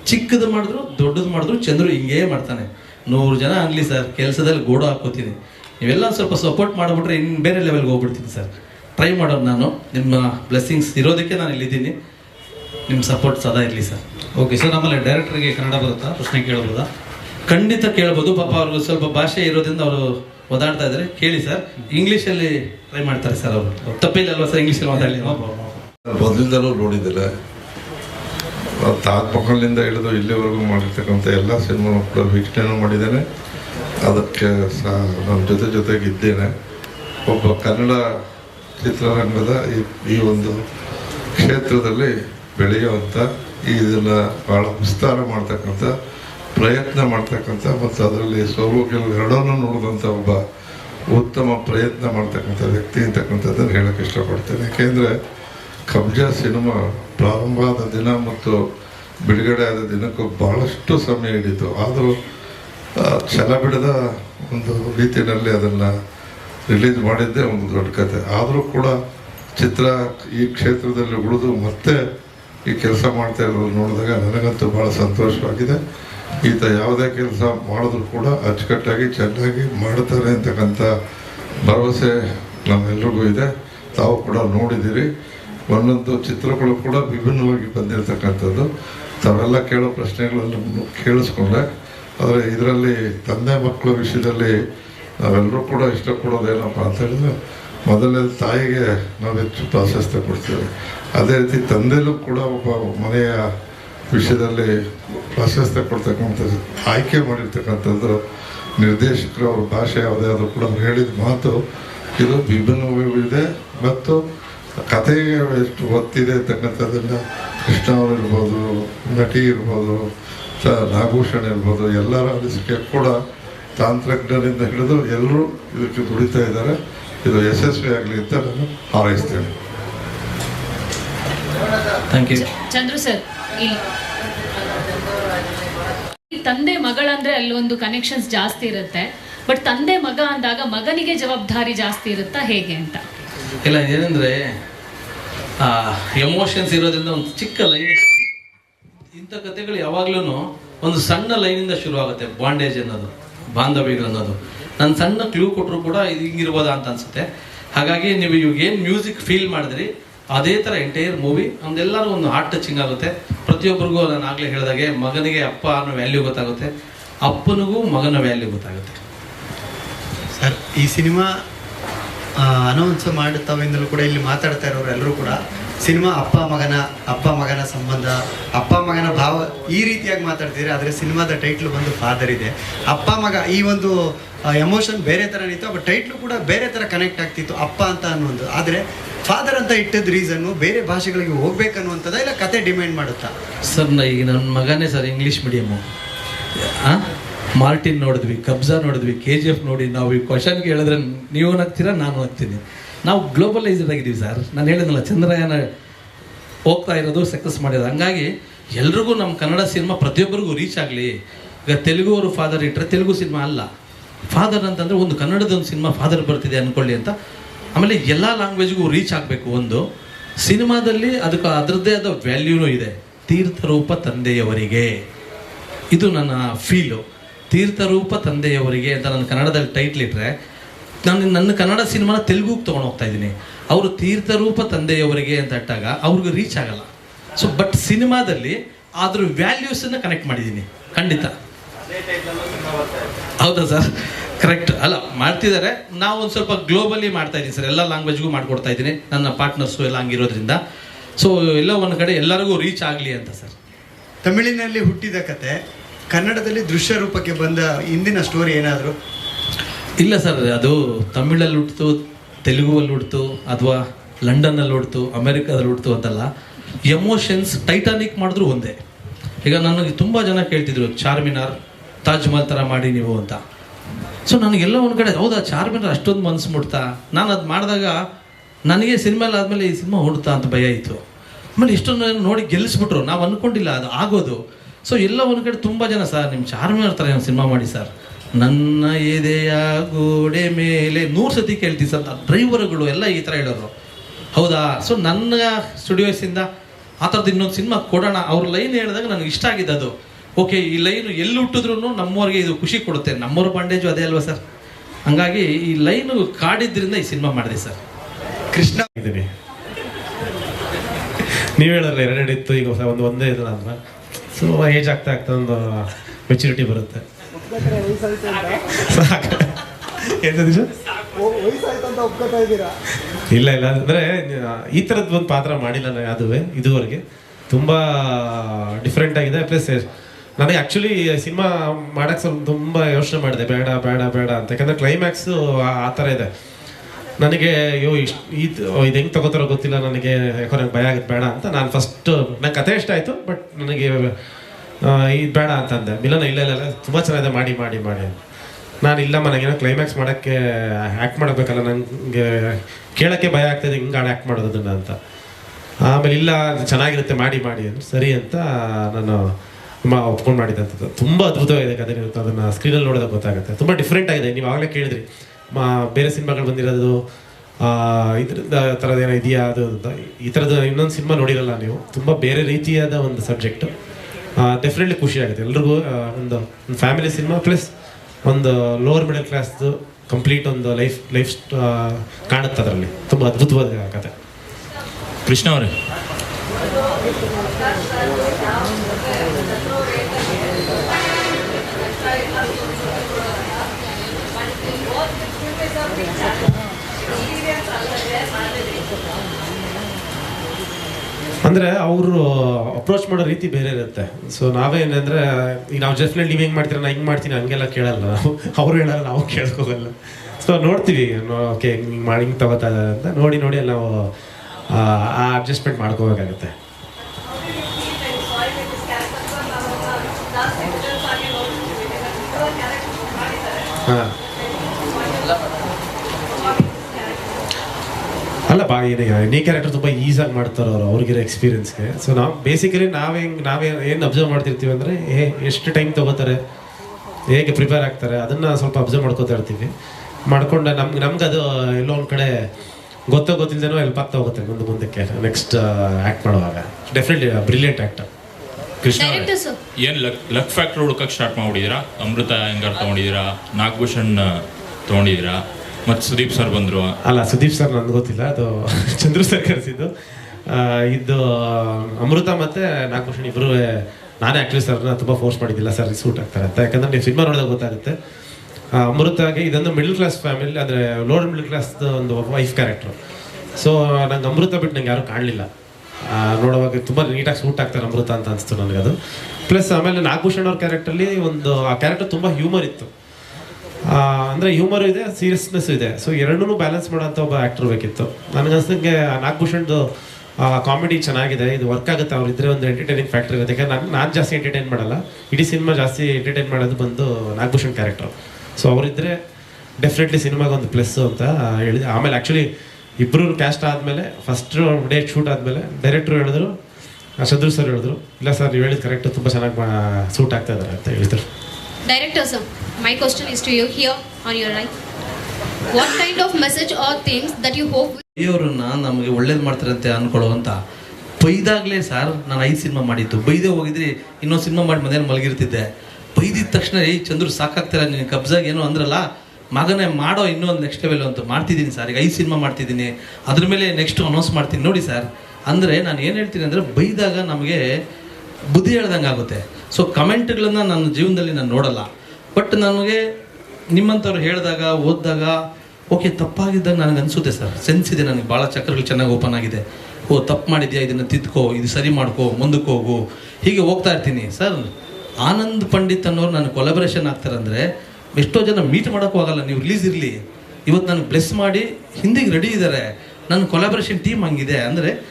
ಚಿಕ್ಕದು ಮಾಡಿದ್ರು ದೊಡ್ಡದು ಮಾಡಿದ್ರು ಚಂದ್ರು ಹಿಂಗೇ ಮಾಡ್ತಾನೆ. ನೂರು ಜನ ಆಗಲಿ ಸರ್ ಕೆಲಸದಲ್ಲಿ ಗೋಡು ಹಾಕೋತೀನಿ ನೀವೆಲ್ಲ ಸ್ವಲ್ಪ ಸಪೋರ್ಟ್ ಮಾಡಿಬಿಟ್ರೆ ಇನ್ನು ಬೇರೆ ಲೆವೆಲ್ಗೆ ಹೋಗ್ಬಿಡ್ತೀನಿ ಸರ್ ಟ್ರೈ ಮಾಡೋದು ನಾನು. ನಿಮ್ಮ ಬ್ಲೆಸ್ಸಿಂಗ್ಸ್ ಇರೋದಕ್ಕೆ ನಾನು ಇಲ್ಲಿದ್ದೀನಿ. ನಿಮ್ಮ ಸಪೋರ್ಟ್ ಸದಾ ಇರಲಿ ಸರ್ ಓಕೆ ಸರ್ ಆಮೇಲೆ ಡೈರೆಕ್ಟರ್ಗೆ ಕನ್ನಡ ಬರುತ್ತಾ? ಪ್ರಶ್ನೆ ಕೇಳ್ಬೋದಾ ಖಂಡಿತ ಕೇಳ್ಬೋದು ಪಾಪ ಅವ್ರಿಗೆ ಸ್ವಲ್ಪ ಭಾಷೆ ಇರೋದ್ರಿಂದ ಅವರು ಓದಾಡ್ತಾ ಇದ್ದಾರೆ ಕೇಳಿ ಸರ್ ಇಂಗ್ಲೀಷಲ್ಲಿ ಟ್ರೈ ಮಾಡ್ತಾರೆ ಸರ್ ಅವರು. ತಪ್ಪಿಲ್ಲ ಅಲ್ವಾ ಸರ್ ಇಂಗ್ಲೀಷಲ್ಲಿ ಮಾತಾಡಲಿ. ಮೊದಲಿಂದಲೂ ನೋಡಿದ್ದೇನೆ ತಾಜ್ ಮಹಲ್ನಿಂದ ಹಿಡಿದು ಇಲ್ಲಿವರೆಗೂ ಮಾಡಿರ್ತಕ್ಕಂಥ ಎಲ್ಲ ಸಿನಿಮಾ ಕೂಡ ವೀಕ್ಷಣೆನೂ ಮಾಡಿದ್ದೇನೆ. ಅದಕ್ಕೆ ಸಹ ನನ್ನ ಜೊತೆ ಜೊತೆಗೆ ಇದ್ದೇನೆ. ಒಬ್ಬ ಕನ್ನಡ ಚಿತ್ರರಂಗದ ಈ ಈ ಒಂದು ಕ್ಷೇತ್ರದಲ್ಲಿ ಬೆಳೆಯುವಂಥ ಇದನ್ನು ಭಾಳ ವಿಸ್ತಾರ ಮಾಡ್ತಕ್ಕಂಥ, ಪ್ರಯತ್ನ ಮಾಡ್ತಕ್ಕಂಥ ಮತ್ತು ಅದರಲ್ಲಿ ಸೋಲು ಗೆಲುವು ಎರಡನ್ನೂ ನೋಡಿದಂಥ ಒಬ್ಬ ಉತ್ತಮ ಪ್ರಯತ್ನ ಮಾಡ್ತಕ್ಕಂಥ ವ್ಯಕ್ತಿ ಅಂತಕ್ಕಂಥದ್ದನ್ನು ಹೇಳೋಕ್ಕೆ ಇಷ್ಟಪಡ್ತೇನೆ. ಯಾಕೆಂದರೆ ಕಬ್ಜಾ ಸಿನಿಮಾ ಪ್ರಾರಂಭ ಆದ ದಿನ ಮತ್ತು ಬಿಡುಗಡೆ ಆದ ದಿನಕ್ಕೂ ಭಾಳಷ್ಟು ಸಮಯ ಹಿಡಿತು ಆದರೂ ಛಲ ಬಿಡದ ಒಂದು ರೀತಿಯಲ್ಲಿ ಅದನ್ನು ರಿಲೀಸ್ ಮಾಡಿದ್ದೇ ಒಂದು ದೊಡ್ಡ ಕತೆ. ಆದರೂ ಕೂಡ ಚಿತ್ರ ಈ ಕ್ಷೇತ್ರದಲ್ಲಿ ಉಳಿದು ಮತ್ತೆ ಈ ಕೆಲಸ ಮಾಡ್ತಾ ಇರೋದು ನೋಡಿದಾಗ ನನಗಂತೂ ಭಾಳ ಸಂತೋಷವಾಗಿದೆ. ಈತ ಯಾವುದೇ ಕೆಲಸ ಮಾಡಿದ್ರು ಕೂಡ ಅಚ್ಚುಕಟ್ಟಾಗಿ ಚೆನ್ನಾಗಿ ಮಾಡ್ತಾರೆ ಅಂತಕ್ಕಂಥ ಭರವಸೆ ನಮ್ಮೆಲ್ರಿಗೂ ಇದೆ. ತಾವು ಕೂಡ ನೋಡಿದ್ದೀರಿ. ಒಂದೊಂದು ಚಿತ್ರಗಳು ಕೂಡ ವಿಭಿನ್ನವಾಗಿ ಬಂದಿರತಕ್ಕಂಥದ್ದು. ತಾವೆಲ್ಲ ಕೇಳೋ ಪ್ರಶ್ನೆಗಳನ್ನು ಕೇಳಿಸ್ಕೊಂಡೆ. ಆದರೆ ಇದರಲ್ಲಿ ತಂದೆ ಮಕ್ಕಳ ವಿಷಯದಲ್ಲಿ ನಾವೆಲ್ಲರೂ ಕೂಡ ಇಷ್ಟಪಡೋದೇನಪ್ಪ ಅಂತ ಹೇಳಿದ್ರೆ ಮೊದಲನೇ ತಾಯಿಗೆ ನಾವು ಹೆಚ್ಚು ಪ್ರಾಶಸ್ತ್ಯ ಕೊಡ್ತೇವೆ. ಅದೇ ರೀತಿ ತಂದೆಯಲ್ಲೂ ಕೂಡ ಒಬ್ಬ ಮನೆಯ ವಿಷಯದಲ್ಲಿ ಪ್ರಾಶಸ್ತ್ಯ ಕೊಡ್ತಕ್ಕಂಥದ್ದು ಆಯ್ಕೆ ಮಾಡಿರ್ತಕ್ಕಂಥದ್ದು ನಿರ್ದೇಶಕರು ಅವ್ರ ಭಾಷೆ ಯಾವುದೇ ಆದರೂ ಕೂಡ ಅವ್ರು ಹೇಳಿದ ಮಾತು ಇದು ವಿಭಿನ್ನವಾಗಿದೆ ಮತ್ತು ಕಥೆಗೆ ಎಷ್ಟು ಗೊತ್ತಿದೆ ಅಂತಕ್ಕಂಥದ್ದನ್ನು ಕೃಷ್ಣ ಅವರು ಇರ್ಬೋದು ನಟಿ ಇರ್ಬೋದು ಸ- ನಾಗಭೂಷಣ್ ಇರ್ಬೋದು ಎಲ್ಲರ ಅನಿಸಿಕೆ ಕೂಡ ತಾಂತ್ರಜ್ಞರಿಂದ ಹಿಡಿದು ಎಲ್ಲರೂ ಇದಕ್ಕೆ ದುಡಿತಾ ಇದ್ದಾರೆ. ಇದು ಯಶಸ್ವಿ ಆಗಲಿ ಅಂತ ನಾನು ಹಾರೈಸ್ತೇನೆ. ಥ್ಯಾಂಕ್ ಯು ಚಂದ್ರು ಸರ್ ತಂದೆ ಮಗಳಂದ್ರೆ ಅಲ್ಲೊಂದು ಕನೆಕ್ಷನ್ಸ್ ಜಾಸ್ತಿ ಇರುತ್ತೆ ಬಟ್ ತಂದೆ ಮಗ ಅಂದಾಗ ಮಗನಿಗೆ ಜವಾಬ್ದಾರಿ ಜಾಸ್ತಿ ಇರುತ್ತಾ ಹೇಗೆ ಅಂತ? ಇಲ್ಲ, ಏನಂದ್ರೆ ಎಮೋಷನ್ಸ್ ಇರೋದ್ರಿಂದ ಒಂದು ಚಿಕ್ಕ ಲೈನ್ ಇಂಥ ಕಥೆಗಳು ಯಾವಾಗ್ಲೂ ಒಂದು ಸಣ್ಣ ಲೈನಿಂದ ಶುರು ಆಗುತ್ತೆ ಬಾಂಡೇಜ್ ಅನ್ನೋದು ಬಾಂಧವ್ಯಗಳು ಅನ್ನೋದು. ನಾನು ಸಣ್ಣ ಕ್ಲೂ ಕೊಟ್ಟರು ಕೂಡ ಹಿಂಗಿರ್ಬೋದಾ ಅಂತ ಅನ್ಸುತ್ತೆ. ಹಾಗಾಗಿ ನೀವು ಇವಾಗ ಏನು ಮ್ಯೂಸಿಕ್ ಫೀಲ್ ಮಾಡಿದ್ರಿ, ಅದೇ ಥರ ಎಂಟೈರ್ ಮೂವಿ ಒಂದೆಲ್ಲರೂ ಒಂದು ಹಾರ್ಟ್ ಟಚಿಂಗ್ ಆಗುತ್ತೆ. ಪ್ರತಿಯೊಬ್ಬರಿಗೂ ನಾನು ಆಗಲೇ ಹೇಳಿದಾಗೆ, ಮಗನಿಗೆ ಅಪ್ಪ ಅನ್ನೋ ವ್ಯಾಲ್ಯೂ ಗೊತ್ತಾಗುತ್ತೆ. ಅಪ್ಪನಿಗೂ ಮಗನ ವ್ಯಾಲ್ಯೂ ಗೊತ್ತಾಗುತ್ತೆ. ಸರ್, ಈ ಸಿನಿಮಾ ಅನೌನ್ಸ್ ಮಾಡುತ್ತವೆಂದಲೂ ಕೂಡ ಇಲ್ಲಿ ಮಾತಾಡ್ತಾ ಇರೋರು ಎಲ್ಲರೂ ಕೂಡ ಸಿನಿಮಾ ಅಪ್ಪ ಮಗನ ಅಪ್ಪ ಮಗನ ಸಂಬಂಧ, ಅಪ್ಪ ಮಗನ ಭಾವ ಈ ರೀತಿಯಾಗಿ ಮಾತಾಡ್ತಿದ್ರೆ ಆದರೆ ಸಿನಿಮಾದ ಟೈಟ್ಲು ಬಂದು ಫಾದರ್ ಇದೆ. ಅಪ್ಪ ಮಗ ಈ ಒಂದು ಎಮೋಷನ್ ಬೇರೆ ಥರ ಇತ್ತು ಬಟ್ ಟೈಟ್ಲು ಕೂಡ ಬೇರೆ ಥರ ಕನೆಕ್ಟ್ ಆಗ್ತಿತ್ತು, ಅಪ್ಪ ಅಂತ ಅನ್ನೋದು. ಆದರೆ ಫಾದರ್ ಅಂತ ಇಟ್ಟಿದ್ದ ರೀಸನ್ನು ಬೇರೆ ಭಾಷೆಗಳಿಗೆ ಹೋಗ್ಬೇಕನ್ನುವಂಥದ್ದು ಇಲ್ಲ, ಕತೆ ಡಿಮ್ಯಾಂಡ್ ಮಾಡುತ್ತಾ? ಸರ್, ನಾ ಈಗ ನನ್ನ ಮಗನೇ ಸರ್ ಇಂಗ್ಲೀಷ್ ಮೀಡಿಯಮ್ಮು ಮಾರ್ಟಿನ್ ನೋಡಿದ್ವಿ, ಕಬ್ಜಾ ನೋಡಿದ್ವಿ ಕೆ ಜಿ ಎಫ್ ನೋಡಿ ನಾವು ಈ ಕ್ವಶನ್ ಕೇಳಿದ್ರೆ ನೀವು ನಗ್ತೀರಾ, ನಾನು ನಗ್ತೀನಿ. ನಾವು ಗ್ಲೋಬಲೈಸ್ಡ್ ಆಗಿದ್ದೀವಿ ಸರ್ ನಾನು ಹೇಳಿದ್ನಲ್ಲ, ಚಂದ್ರಯಾನ ಹೋಗ್ತಾ ಇರೋದು ಸಕ್ಸಸ್ ಮಾಡಿರೋದು. ಹಂಗಾಗಿ ಎಲ್ರಿಗೂ ನಮ್ಮ ಕನ್ನಡ ಸಿನಿಮಾ ಪ್ರತಿಯೊಬ್ಬರಿಗೂ ರೀಚ್ ಆಗಲಿ. ಈಗ ತೆಲುಗು ಅವರು ಫಾದರ್ ಇಟ್ಟರೆ ತೆಲುಗು ಸಿನಿಮಾ ಅಲ್ಲ. ಫಾದರ್ ಅಂತಂದರೆ ಒಂದು ಕನ್ನಡದ ಒಂದು ಸಿನಿಮಾ ಫಾದರ್ ಬರ್ತಿದೆ ಅಂದ್ಕೊಳ್ಳಿ ಅಂತ. ಆಮೇಲೆ ಎಲ್ಲ ಲ್ಯಾಂಗ್ವೇಜ್ಗೂ ರೀಚ್ ಆಗಬೇಕು ಒಂದು. ಸಿನಿಮಾದಲ್ಲಿ ಅದಕ್ಕೆ ಅದರದ್ದೇ ಆದ ವ್ಯಾಲ್ಯೂನೂ ಇದೆ. ತೀರ್ಥರೂಪ ತಂದೆಯವರಿಗೆ. ಇದು ನನ್ನ ಫೀಲು ತೀರ್ಥರೂಪ ತಂದೆಯವರಿಗೆ ಅಂತ ನನ್ನ ಕನ್ನಡದಲ್ಲಿ ಟೈಟ್ಲ್ ಇಟ್ಟರೆ ನಾನು ನನ್ನ ಕನ್ನಡ ಸಿನಿಮಾನ ತೆಲುಗುಗೆ ತೊಗೊಂಡು ಹೋಗ್ತಾ ಇದ್ದೀನಿ. ಅವರು ತೀರ್ಥರೂಪ ತಂದೆಯವರಿಗೆ ಅಂತ ಇಟ್ಟಾಗ ಅವ್ರಿಗೂ ರೀಚ್ ಆಗಲ್ಲ. ಸೊ ಬಟ್ ಸಿನಿಮಾದಲ್ಲಿ ಅದ್ರ ವ್ಯಾಲ್ಯೂಸನ್ನು ಕನೆಕ್ಟ್ ಮಾಡಿದ್ದೀನಿ. ಖಂಡಿತ. ಹೌದಾ ಸರ್ ಕರೆಕ್ಟ್ ಅಲ್ಲ ಮಾಡ್ತಿದ್ದಾರೆ ನಾವು ಒಂದು ಸ್ವಲ್ಪ ಗ್ಲೋಬಲಿ ಮಾಡ್ತಾ ಇದ್ದೀನಿ ಸರ್ ಎಲ್ಲ ಲ್ಯಾಂಗ್ವೇಜ್ಗೂ ಮಾಡ್ಕೊಡ್ತಾ ಇದ್ದೀನಿ. ನನ್ನ ಪಾರ್ಟ್ನರ್ಸು ಎಲ್ಲ ಹಂಗಿರೋದ್ರಿಂದ. ಸೊ ಎಲ್ಲ ಒಂದು ಕಡೆ ಎಲ್ಲರಿಗೂ ರೀಚ್ ಆಗಲಿ ಅಂತ ಸರ್ ತಮಿಳಿನಲ್ಲಿ ಹುಟ್ಟಿದ ಕತೆ. ಕನ್ನಡದಲ್ಲಿ ದೃಶ್ಯ ರೂಪಕ್ಕೆ ಬಂದ ಹಿಂದಿನ ಸ್ಟೋರಿ ಏನಾದರೂ? ಇಲ್ಲ ಸರ್, ಅದು ತಮಿಳಲ್ಲಿ ಹುಟ್ಟಿತು ತೆಲುಗುವಲ್ಲಿ ಹುಟ್ಟಿತು ಅಥವಾ ಲಂಡನ್ನಲ್ಲಿ ಹುಟ್ಟಿತು ಅಮೆರಿಕಾದಲ್ಲಿ ಹುಟ್ಟಿತು ಅಂತಲ್ಲ ಎಮೋಷನ್ಸ್ ಟೈಟಾನಿಕ್ ಮಾಡಿದ್ರು ಒಂದೇ. ಈಗ ನನಗೆ ತುಂಬ ಜನ ಕೇಳ್ತಿದ್ರು, ಚಾರ್ಮಿನಾರ್, ತಾಜ್ ಮಹಲ್ ಥರ ಮಾಡಿ ನೀವು ಅಂತ. ಸೊ ನನಗೆಲ್ಲ ಒಂದು ಕಡೆ, ಹೌದಾ, ಚಾರ್ಮಿನಾರ್ ಅಷ್ಟೊಂದು ಮನಸ್ಸು ಮುಡ್ತಾ ನಾನು ಅದು ಮಾಡಿದಾಗ ನನಗೆ ಸಿನಿಮಾಲ್ ಆದಮೇಲೆ ಈ ಸಿನಿಮಾ ಹುಡ್ತಾ ಅಂತ ಭಯ ಇತ್ತು. ಆಮೇಲೆ ಇಷ್ಟೊಂದು ನೋಡಿ ಗೆಲ್ಲಿಸ್ಬಿಟ್ರು ನಾವು ಅಂದ್ಕೊಂಡಿಲ್ಲ ಅದು ಆಗೋದು. ಸೊ ಎಲ್ಲ ಒಂದು ಕಡೆ ತುಂಬ ಜನ ಸರ್ ನಿಮ್ಮ ಚಾರ್ಮಿನಾರ್ ಥರ ಸಿನಿಮಾ ಮಾಡಿ ಸರ್. ನನ್ನ ಎದೆಯ ಗೋಡೆ ಮೇಲೆ ನೂರು ಸತಿ ಕೇಳ್ತೀವಿ ಸರ್. ಡ್ರೈವರ್ಗಳು ಎಲ್ಲ ಈ ಥರ ಹೇಳೋರು. ಹೌದಾ? ಸೊ ನನ್ನ ಸ್ಟುಡಿಯೋಸಿಂದ ಆ ಥರದ್ದು ಇನ್ನೊಂದು ಸಿನಿಮಾ ಕೊಡೋಣ. ಅವ್ರ ಲೈನ್ ಹೇಳಿದಾಗ ನನಗೆ ಇಷ್ಟ ಆಗಿದೆ ಅದು. ಓಕೆ ಈ ಲೈನು ಎಲ್ಲಿ ಹುಟ್ಟಿದ್ರು ನಮ್ಮವ್ರಿಗೆ ಇದು ಖುಷಿ ಕೊಡುತ್ತೆ. ನಮ್ಮವ್ರ ಬಾಂಡೇಜು ಅದೇ ಅಲ್ವಾ ಸರ್? ಹಂಗಾಗಿ ಈ ಲೈನು ಕಾಡಿದ್ರಿಂದ ಈ ಸಿನಿಮಾ ಮಾಡಿದೆ ಸರ್. ಕೃಷ್ಣ ನೀವು ಹೇಳಿದ್ರೆ ಎರಡೆರಡು ಇತ್ತು, ಈಗ ಒಂದು ಒಂದೇ ಇದಲ್ಲ ಅಂತ ಸೊ ಏಜ್ ಆಗ್ತಾ ಆಗ್ತಾ ಒಂದು ಮೆಚುರಿಟಿ ಬರುತ್ತೆ? ಇಲ್ಲ ಇಲ್ಲ. ಅಂದ್ರೆ ಈ ಥರದ್ದು ಒಂದು ಪಾತ್ರ ಮಾಡಿಲ್ಲ ನಾನು ಅದುವೇ ಇದುವರೆಗೆ. ತುಂಬ ಡಿಫ್ರೆಂಟ್ ಆಗಿದೆ. ಪ್ಲಸ್ ನನಗೆ ಆ್ಯಕ್ಚುಲಿ ಸಿನಿಮಾ ಮಾಡಕ್ಕೆ ಸ್ವಲ್ಪ ತುಂಬ ಯೋಚನೆ ಮಾಡಿದೆ. ಬೇಡ ಬೇಡ ಬೇಡ ಅಂತ. ಯಾಕಂದ್ರೆ ಕ್ಲೈಮ್ಯಾಕ್ಸು ಆ ಥರ ಇದೆ. ನನಗೆ, ಅಯ್ಯೋ ಇಷ್ಟು ಇದು ಇದು ಹೆಂಗೆ ತಗೋತಾರೋ ಗೊತ್ತಿಲ್ಲ, ನನಗೆ ಯಾಕೋ ಭಯ ಆಗುತ್ತೆ, ಬೇಡ ಅಂತ. ನಾನು ಫಸ್ಟ್ ನಂಗೆ ಕತೆ ಇಷ್ಟ ಆಯಿತು ಬಟ್ ನನಗೆ ಇದು ಬೇಡ ಅಂತ ಅಂದೆ. ಮಿಲನ, ಇಲ್ಲ ಇಲ್ಲ ಇಲ್ಲ, ತುಂಬ ಚೆನ್ನಾಗಿದೆ, ಮಾಡಿ ಮಾಡಿ ಮಾಡಿ ನಾನು ಇಲ್ಲ ನನಗೇನೋ ಕ್ಲೈಮ್ಯಾಕ್ಸ್ ಮಾಡೋಕ್ಕೆ ಆ್ಯಕ್ಟ್ ಮಾಡಬೇಕಲ್ಲ ನನಗೆ ಕೇಳೋಕ್ಕೆ ಭಯ ಆಗ್ತದೆ, ಹಿಂಗೆ ಆ್ಯಕ್ಟ್ ಮಾಡೋದನ್ನ ಅಂತ. ಆಮೇಲೆ, ಇಲ್ಲ, ಚೆನ್ನಾಗಿರುತ್ತೆ, ಮಾಡಿ ಮಾಡಿ ಅಂತ, ಸರಿ ಅಂತ ನಾನು ಮಾ ಒಪ್ಕೊಂಡು ಮಾಡಿದಂಥದ್ದು ತುಂಬ ಅದ್ಭುತವಾಗಿದೆ ಕತೆ ಅದನ್ನು ಸ್ಕ್ರೀನಲ್ಲಿ ನೋಡಿದಾಗ ಗೊತ್ತಾಗುತ್ತೆ. ತುಂಬ ಡಿಫ್ರೆಂಟ್ ಆಗಿದೆ, ನೀವು ಆಗಲೇ ಕೇಳಿದ್ರಿ. ಬೇರೆ ಸಿನಿಮಾಗಳು ಬಂದಿರೋದು ಇದರಿಂದ ಥರದ ಏನೋ ಇದೆಯಾ ಅದು ಅಂತ ಈ ಥರದ ಇನ್ನೊಂದು ಸಿನಿಮಾ ನೋಡಿರಲ್ಲ ನೀವು. ತುಂಬ ಬೇರೆ ರೀತಿಯಾದ ಒಂದು ಸಬ್ಜೆಕ್ಟು. ಡೆಫಿನೆಟ್ಲಿ ಖುಷಿ ಆಗುತ್ತೆ. ಎಲ್ರಿಗೂ ಆ, ಒಂದು ಫ್ಯಾಮಿಲಿ ಸಿನಿಮಾ ಪ್ಲಸ್ ಒಂದು ಲೋವರ್ ಮಿಡಲ್ ಕ್ಲಾಸ್ದು ಕಂಪ್ಲೀಟ್ ಒಂದು ಲೈಫ್ ಲೈಫ್ ಕಾಣುತ್ತೆ ಅದರಲ್ಲಿ. ತುಂಬ ಅದ್ಭುತವಾದ ಕತೆ. ಕೃಷ್ಣ ಅವರೇ. ಅಂದರೆ ಅವರು ಅಪ್ರೋಚ್ ಮಾಡೋ ರೀತಿ ಬೇರೆ ಇರುತ್ತೆ. ಸೊ ನಾವೇನಂದ್ರೆ ಈಗ ನಾವು ಡೆಫಿನೆಟ್ಲಿ ನೀವು ಹೆಂಗೆ ಮಾಡ್ತೀರ? ನಾ ಹಿಂಗೆ ಮಾಡ್ತೀನಿ, ಹಂಗೆಲ್ಲ ಕೇಳಲ್ಲ ನಾವು. ಅವ್ರು ಹೇಳಲ್ಲ, ನಾವು ಕೇಳ್ಕೋಗಲ್ಲ ಸೊ ನೋಡ್ತೀವಿ ಓಕೆ ಹಿಂಗೆ ಮಾಡಿ, ಹಿಂಗೆ ತಗೋತಾ ಇದ್ದಾರೆ ಅಂತ. ನೋಡಿ ನೋಡಿ ನಾವು ಆ ಅಡ್ಜಸ್ಟ್ಮೆಂಟ್ ಮಾಡ್ಕೋಬೇಕಾಗುತ್ತೆ. ಹಾಂ. ಅಲ್ಲ ಬಾ ಎನಿ ಕ್ಯಾರೆಕ್ಟರ್ ತುಂಬ ಈಸಾಗಿ ಮಾಡ್ತಾರೆ ಅವರು ಅವ್ರಿಗಿರೋ ಎಕ್ಸ್ಪೀರಿಯನ್ಸ್ಗೆ ಸೊ ನಾವು ಬೇಸಿಕಲಿ ನಾವೇ ನಾವೇ ಏನು ಅಬ್ಸರ್ವ್ ಮಾಡ್ತಿರ್ತೀವಿ ಅಂದರೆ ಏ ಎಷ್ಟು ಟೈಮ್ ತೊಗೋತಾರೆ ಹೇಗೆ ಪ್ರಿಪೇರ್ ಆಗ್ತಾರೆ ಅದನ್ನು ಸ್ವಲ್ಪ ಅಬ್ಸರ್ವ್ ಮಾಡ್ಕೋತಾ ಇರ್ತೀವಿ. ಮಾಡ್ಕೊಂಡು ನಮ್ಗೆ ನಮ್ಗೆ ಅದು ಎಲ್ಲೋ ಒಂದು ಕಡೆ ಗೊತ್ತೋ ಗೊತ್ತಿಲ್ಲದೇನೋ ಹೆಲ್ಪ್ ಆಗ್ತಾ ಹೋಗುತ್ತೆ ಮುಂದೆ ಮುಂದಕ್ಕೆ ನೆಕ್ಸ್ಟ್ ಆ್ಯಕ್ಟ್ ಮಾಡುವಾಗ. ಡೆಫಿನೆಟ್ಲಿ ಬ್ರಿಲಿಯಂಟ್ ಆ್ಯಕ್ಟರ್ ಕೃಷ್ಣ ಏನು ಲಕ್ ಲಕ್ ಫ್ಯಾಕ್ಟರ್ ಹುಡ್ಕಕ್ಕೆ ಸ್ಟಾರ್ಟ್ ಮಾಡಿಬಿಟ್ಟಿದ್ದೀರಾ ಅಮೃತ ಹೆಂಗಾರ್ ತೊಗೊಂಡಿದ್ದೀರಾ ನಾಗಭೂಷಣ್ ತೊಗೊಂಡಿದ್ದೀರಾ ಮತ್ತು ಸುದೀಪ್ ಸರ್ ಬಂದರು. ಅಲ್ಲ, ಸುದೀಪ್ ಸರ್ ನನ್ಗೆ ಗೊತ್ತಿಲ್ಲ, ಅದು ಚಂದ್ರು ಸರ್ ಕರೆಸಿದ್ದು ಇದು ಅಮೃತ ಮತ್ತು ನಾಗಭೂಷಣ್ ಇಬ್ಬರು ನಾನೇ ಆ್ಯಕ್ಚುಲಿ ಸರ್ನ ತುಂಬ ಫೋರ್ಸ್ ಮಾಡಿದ್ದಿಲ್ಲ ಸರ್ ಸೂಟ್ ಆಗ್ತಾರೆ ಅಂತ. ಯಾಕಂದ್ರೆ ನೀವು ಸಿನಿಮಾ ನೋಡಿದಾಗ ಗೊತ್ತಾಗುತ್ತೆ. ಅಮೃತಾಗೆ ಇದೊಂದು ಮಿಡಲ್ ಕ್ಲಾಸ್ ಫ್ಯಾಮಿಲಿ ಅಂದರೆ ಲೋವರ್ ಮಿಡ್ಲ್ ಕ್ಲಾಸ್ದು ಒಂದು ವೈಫ್ ಕ್ಯಾರೆಕ್ಟ್ರು ಸೊ ನಂಗೆ ಅಮೃತ ಬಿಟ್ಟು ನಂಗೆ ಯಾರೂ ಕಾಣಲಿಲ್ಲ. ನೋಡುವಾಗ ತುಂಬ ನೀಟಾಗಿ ಸೂಟ್ ಆಗ್ತಾರೆ ಅಮೃತ ಅಂತ ಅನಿಸ್ತು ನನಗದು. ಪ್ಲಸ್ ಆಮೇಲೆ ನಾಗಭೂಷಣ್ ಅವ್ರ ಕ್ಯಾರೆಕ್ಟರ್ಲಿ ಒಂದು, ಆ ಕ್ಯಾರೆಕ್ಟರ್ ತುಂಬ ಹ್ಯೂಮರ್ ಇತ್ತು. ಅಂದ್ರೆ ಹ್ಯೂಮರ್ ಇದೆ ಸೀರಿಯಸ್ನೆಸ್ ಇದೆ. ಸೊ ಎರಡೂ ಬ್ಯಾಲೆನ್ಸ್ ಮಾಡೋಂಥ ಒಬ್ಬ ಆಕ್ಟರ್ ಬೇಕಿತ್ತು. ನನಗನ್ಸಂಗೆ ನಾಗಭೂಷಣ್ದು ಕಾಮಿಡಿ ಚೆನ್ನಾಗಿದೆ. ಇದು ವರ್ಕ್ ಆಗುತ್ತೆ. ಅವ್ರು ಇದ್ರೆ ಒಂದು ಎಂಟರ್ಟೈನಿಂಗ್ ಫ್ಯಾಕ್ಟರ್ ಇರುತ್ತೆ. ಯಾಕಂದ್ರೆ ನಾನು ನಾನು ಜಾಸ್ತಿ ಎಂಟರ್ಟೈನ್ ಮಾಡಲ್ಲ. ಇಡೀ ಸಿನಿಮಾ ಜಾಸ್ತಿ ಎಂಟರ್ಟೈನ್ ಮಾಡೋದು ಬಂದು ನಾಗಭೂಷಣ್ ಕ್ಯಾರೆಕ್ಟರ್ ಸೊ ಅವರಿದ್ರೆ ಡೆಫಿನೆಟ್ಲಿ ಸಿನಿಮಾಗೆ ಒಂದು ಪ್ಲಸ್ ಅಂತ ಹೇಳಿದೆ ಆಮೇಲೆ ಆ್ಯಕ್ಚುಲಿ ಇಬ್ಬರು ಕ್ಯಾಸ್ಟ್ ಆದಮೇಲೆ ಫಸ್ಟ್ ಡೇ ಶೂಟ್ ಆದಮೇಲೆ ಡೈರೆಕ್ಟ್ರು ಹೇಳಿದ್ರು ಚಂದ್ರು ಸರ್ ಹೇಳಿದ್ರು ಇಲ್ಲ ಸರ್ ನೀವು ಹೇಳಿದ ಕರೆಕ್ಟ್ ತುಂಬ ಚೆನ್ನಾಗಿ ಸೂಟ್ ಆಗ್ತಾ ಇದ್ದಾರೆ ಅಂತ ಹೇಳಿದ್ರು. Director sir, my question is to you here on your right. What kind of message or things that you hope ದೇವರನ್ನ ನಮಗೆ ಒಳ್ಳೇದು ಮಾಡ್ತಾರೆ ಅಂತ ಅನ್ಕೊಳ್ಳುವಂತ ಬೈದಾಗಲೇ ಸರ್ ನಾನು ಐದು ಸಿನಿಮಾ ಮಾಡಿದ್ದು. ಬೈದೇ ಹೋಗಿದ್ರೆ, ಇನ್ನೊಂದು ಸಿನಿಮಾ ಮಾಡಿ ಮನೇಲಿ ಮಲಗಿರ್ತಿದ್ದೆ. ಬೈದಿದ ತಕ್ಷಣ, ಏಯ್, ಚಂದ್ರು ಸಾಕಾಗ್ತಾರ ನೀನು ಕಬ್ಜಾಗ ಏನೋ ಅಂದ್ರಲ್ಲ, ಮಗನೇ ಮಾಡೋ ಇನ್ನೊಂದು ನೆಕ್ಸ್ಟ್ ಲೆವೆಲ್ ಅಂತ ಮಾಡ್ತಿದ್ದೀನಿ ಸರ್. ಈಗ ಐದು ಸಿನಿಮಾ ಮಾಡ್ತಿದ್ದೀನಿ. ಅದ್ರ ಮೇಲೆ ನೆಕ್ಸ್ಟ್ ಅನೌನ್ಸ್ ಮಾಡ್ತೀನಿ. ನೋಡಿ ಸರ್, ಅಂದರೆ ನಾನು ಏನು ಹೇಳ್ತೀನಿ ಅಂದರೆ ಬೈದಾಗ ನಮಗೆ ಬುದ್ಧಿ ಹೇಳ್ದಂಗೆ ಆಗುತ್ತೆ ಸೊ ಕಮೆಂಟ್ಗಳನ್ನು ನನ್ನ ಜೀವನದಲ್ಲಿ ನಾನು ನೋಡಲ್ಲ. ಬಟ್ ನನಗೆ ನಿಮ್ಮಂಥವ್ರು ಹೇಳಿದಾಗ, ಓದಿದಾಗ, ಓಕೆ, ತಪ್ಪಾಗಿದ್ದಾಗ ನನಗೆ ಅನಿಸುತ್ತೆ ಸರ್. ಸೆನ್ಸ್ ಇದೆ ನನಗೆ. ಭಾಳ ಚಕ್ರಗಳು ಚೆನ್ನಾಗಿ ಓಪನ್ ಆಗಿದೆ. ಓ, ತಪ್ಪು ಮಾಡಿದ್ಯಾ? ಇದನ್ನು ತಿದ್ಕೋ, ಇದು ಸರಿ ಮಾಡ್ಕೋ, ಮುಂದಕ್ಕೆ ಹೋಗು. ಹೀಗೆ ಹೋಗ್ತಾ ಇರ್ತೀನಿ. ಸರ್, ಆನಂದ್ ಪಂಡಿತ್ ಅನ್ನೋರು ನಾನು ಕೊಲಾಬರೇಷನ್ ಆಗ್ತಾರಂದರೆ ಎಷ್ಟೋ ಜನ ಮೀಟ್ ಮಾಡೋಕ್ಕೂ ಆಗಲ್ಲ. ನೀವು ರಿಲೀಸ್ ಇರಲಿ. ಇವತ್ತು ನನಗೆ ಬ್ಲೆಸ್ ಮಾಡಿ ಹಿಂದಿಗೆ ರೆಡಿ ಇದ್ದಾರೆ. ನನ್ನ ಕೊಲಾಬ್ರೇಷನ್ ಟೀಮ್ ಹಂಗಿದೆ. ಅಂದರೆ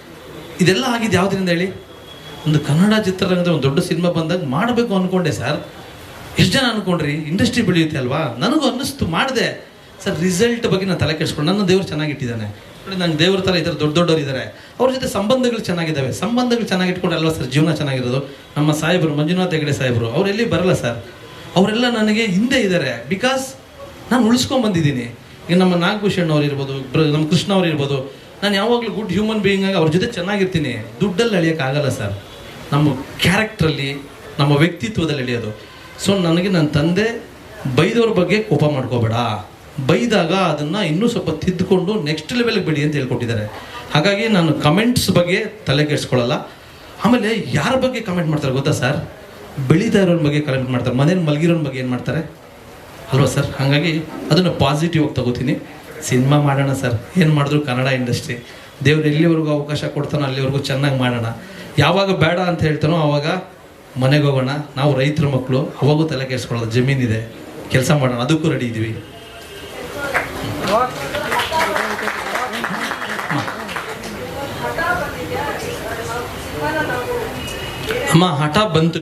ಇದೆಲ್ಲ ಆಗಿದೆ ಯಾವುದರಿಂದ ಹೇಳಿ? ಒಂದು ಕನ್ನಡ ಚಿತ್ರರಂಗದ ಒಂದು ದೊಡ್ಡ ಸಿನಿಮಾ ಬಂದಾಗ ಮಾಡಬೇಕು ಅಂದ್ಕೊಂಡೆ ಸರ್. ಎಷ್ಟು ಜನ ಅನ್ಕೊಂಡ್ರಿ? ಇಂಡಸ್ಟ್ರಿ ಬೆಳೆಯುತ್ತೆ ಅಲ್ವಾ? ನನಗೂ ಅನ್ನಿಸ್ತು, ಮಾಡಿದೆ. ಸರ್ ರಿಸಲ್ಟ್ ಬಗ್ಗೆ ನಾನು ತಲೆ ಕೆಡಿಸ್ಕೊಂಡು, ನನ್ನ ದೇವ್ರು ಚೆನ್ನಾಗಿಟ್ಟಿದ್ದಾನೆ. ನೋಡಿ ನನ್ನ ದೇವ್ರ ಥರ ಇದ್ದಾರೆ ದೊಡ್ಡ ದೊಡ್ಡವರು ಇದ್ದಾರೆ ಅವ್ರ ಜೊತೆ ಸಂಬಂಧಗಳು ಚೆನ್ನಾಗಿದ್ದಾವೆ. ಸಂಬಂಧಗಳು ಚೆನ್ನಾಗಿಟ್ಕೊಂಡು ಅಲ್ವಾ ಸರ್ ಜೀವನ ಚೆನ್ನಾಗಿರೋದು? ನಮ್ಮ ಸಾಹೇಬರು, ಮಂಜುನಾಥ್ ಹೆಗಡೆ ಸಾಹೇಬರು ಅವರೆಲ್ಲಿ ಬರಲ್ಲ ಸರ್? ಅವರೆಲ್ಲ ನನಗೆ ಹಿಂದೆ ಇದ್ದಾರೆ ಬಿಕಾಸ್ ನಾನು ಉಳಿಸ್ಕೊಂಡ್ ಬಂದಿದ್ದೀನಿ. ಈಗ ನಮ್ಮ ನಾಗಭೂಷಣ್ ಅವ್ರು ಇರ್ಬೋದು ನಮ್ಮ ಕೃಷ್ಣ ಅವ್ರು ಇರ್ಬೋದು, ನಾನು ಯಾವಾಗಲೂ ಗುಡ್ ಹ್ಯೂಮನ್ ಬೀಯಿಂಗ್ ಆಗಿ ಅವ್ರ ಜೊತೆ ಚೆನ್ನಾಗಿರ್ತೀನಿ. ದುಡ್ಡಲ್ಲಿ ಅಳಿಯೋಕ್ಕಾಗಲ್ಲ ಸರ್. ನಮ್ಮ ಕ್ಯಾರೆಕ್ಟ್ರಲ್ಲಿ ನಮ್ಮ ವ್ಯಕ್ತಿತ್ವದಲ್ಲಿ ಎಳೆಯೋದು ಸೊ ನನಗೆ ನನ್ನ ತಂದೆ ಬೈದವ್ರ ಬಗ್ಗೆ ಕೋಪ ಮಾಡ್ಕೋಬೇಡ. ಬೈದಾಗ ಅದನ್ನು ಇನ್ನೂ ಸ್ವಲ್ಪ ತಿದ್ದುಕೊಂಡು ನೆಕ್ಸ್ಟ್ ಲೆವೆಲ್ಗೆ ಬಿಡಿ ಅಂತ ಹೇಳ್ಕೊಟ್ಟಿದ್ದಾರೆ. ಹಾಗಾಗಿ ನಾನು ಕಮೆಂಟ್ಸ್ ಬಗ್ಗೆ ತಲೆ ಕೆಡಿಸ್ಕೊಳ್ಳಲ್ಲ. ಆಮೇಲೆ ಯಾರ ಬಗ್ಗೆ ಕಮೆಂಟ್ ಮಾಡ್ತಾರೆ ಗೊತ್ತಾ ಸರ್ ಬೆಳೀತಾ ಇರೋರ ಬಗ್ಗೆ ಕಮೆಂಟ್ ಮಾಡ್ತಾರೆ. ಮನೇಲಿ ಮಲಗಿರೋರ ಬಗ್ಗೆ ಏನು ಮಾಡ್ತಾರೆ? ಅಲ್ವಾ ಸರ್ ಹಾಗಾಗಿ ಅದನ್ನು ಪಾಸಿಟಿವ್ ಆಗಿ ತಗೋತೀನಿ. ಸಿನಿಮಾ ಮಾಡೋಣ ಸರ್ ಏನು ಮಾಡಿದ್ರು ಕನ್ನಡ ಇಂಡಸ್ಟ್ರಿ ದೇವ್ರು ಎಲ್ಲಿವರೆಗೂ ಅವಕಾಶ ಕೊಡ್ತಾನೋ ಅಲ್ಲಿವರೆಗೂ ಚೆನ್ನಾಗಿ ಮಾಡೋಣ. ಯಾವಾಗ ಬೇಡ ಅಂತ ಹೇಳ್ತಾನೋ ಆವಾಗ ಮನೆಗೆ ಹೋಗೋಣ. ನಾವು ರೈತರ ಮಕ್ಕಳು ಅವಾಗೂ ತಲೆ ಕೆಡಿಸ್ಕೊಳ್ಳೋದು ಜಮೀನಿದೆ ಕೆಲಸ ಮಾಡೋಣ, ಅದಕ್ಕೂ ರೆಡಿ ಇದ್ದೀವಿ ಅಮ್ಮ, ಹಠ ಬಂತು.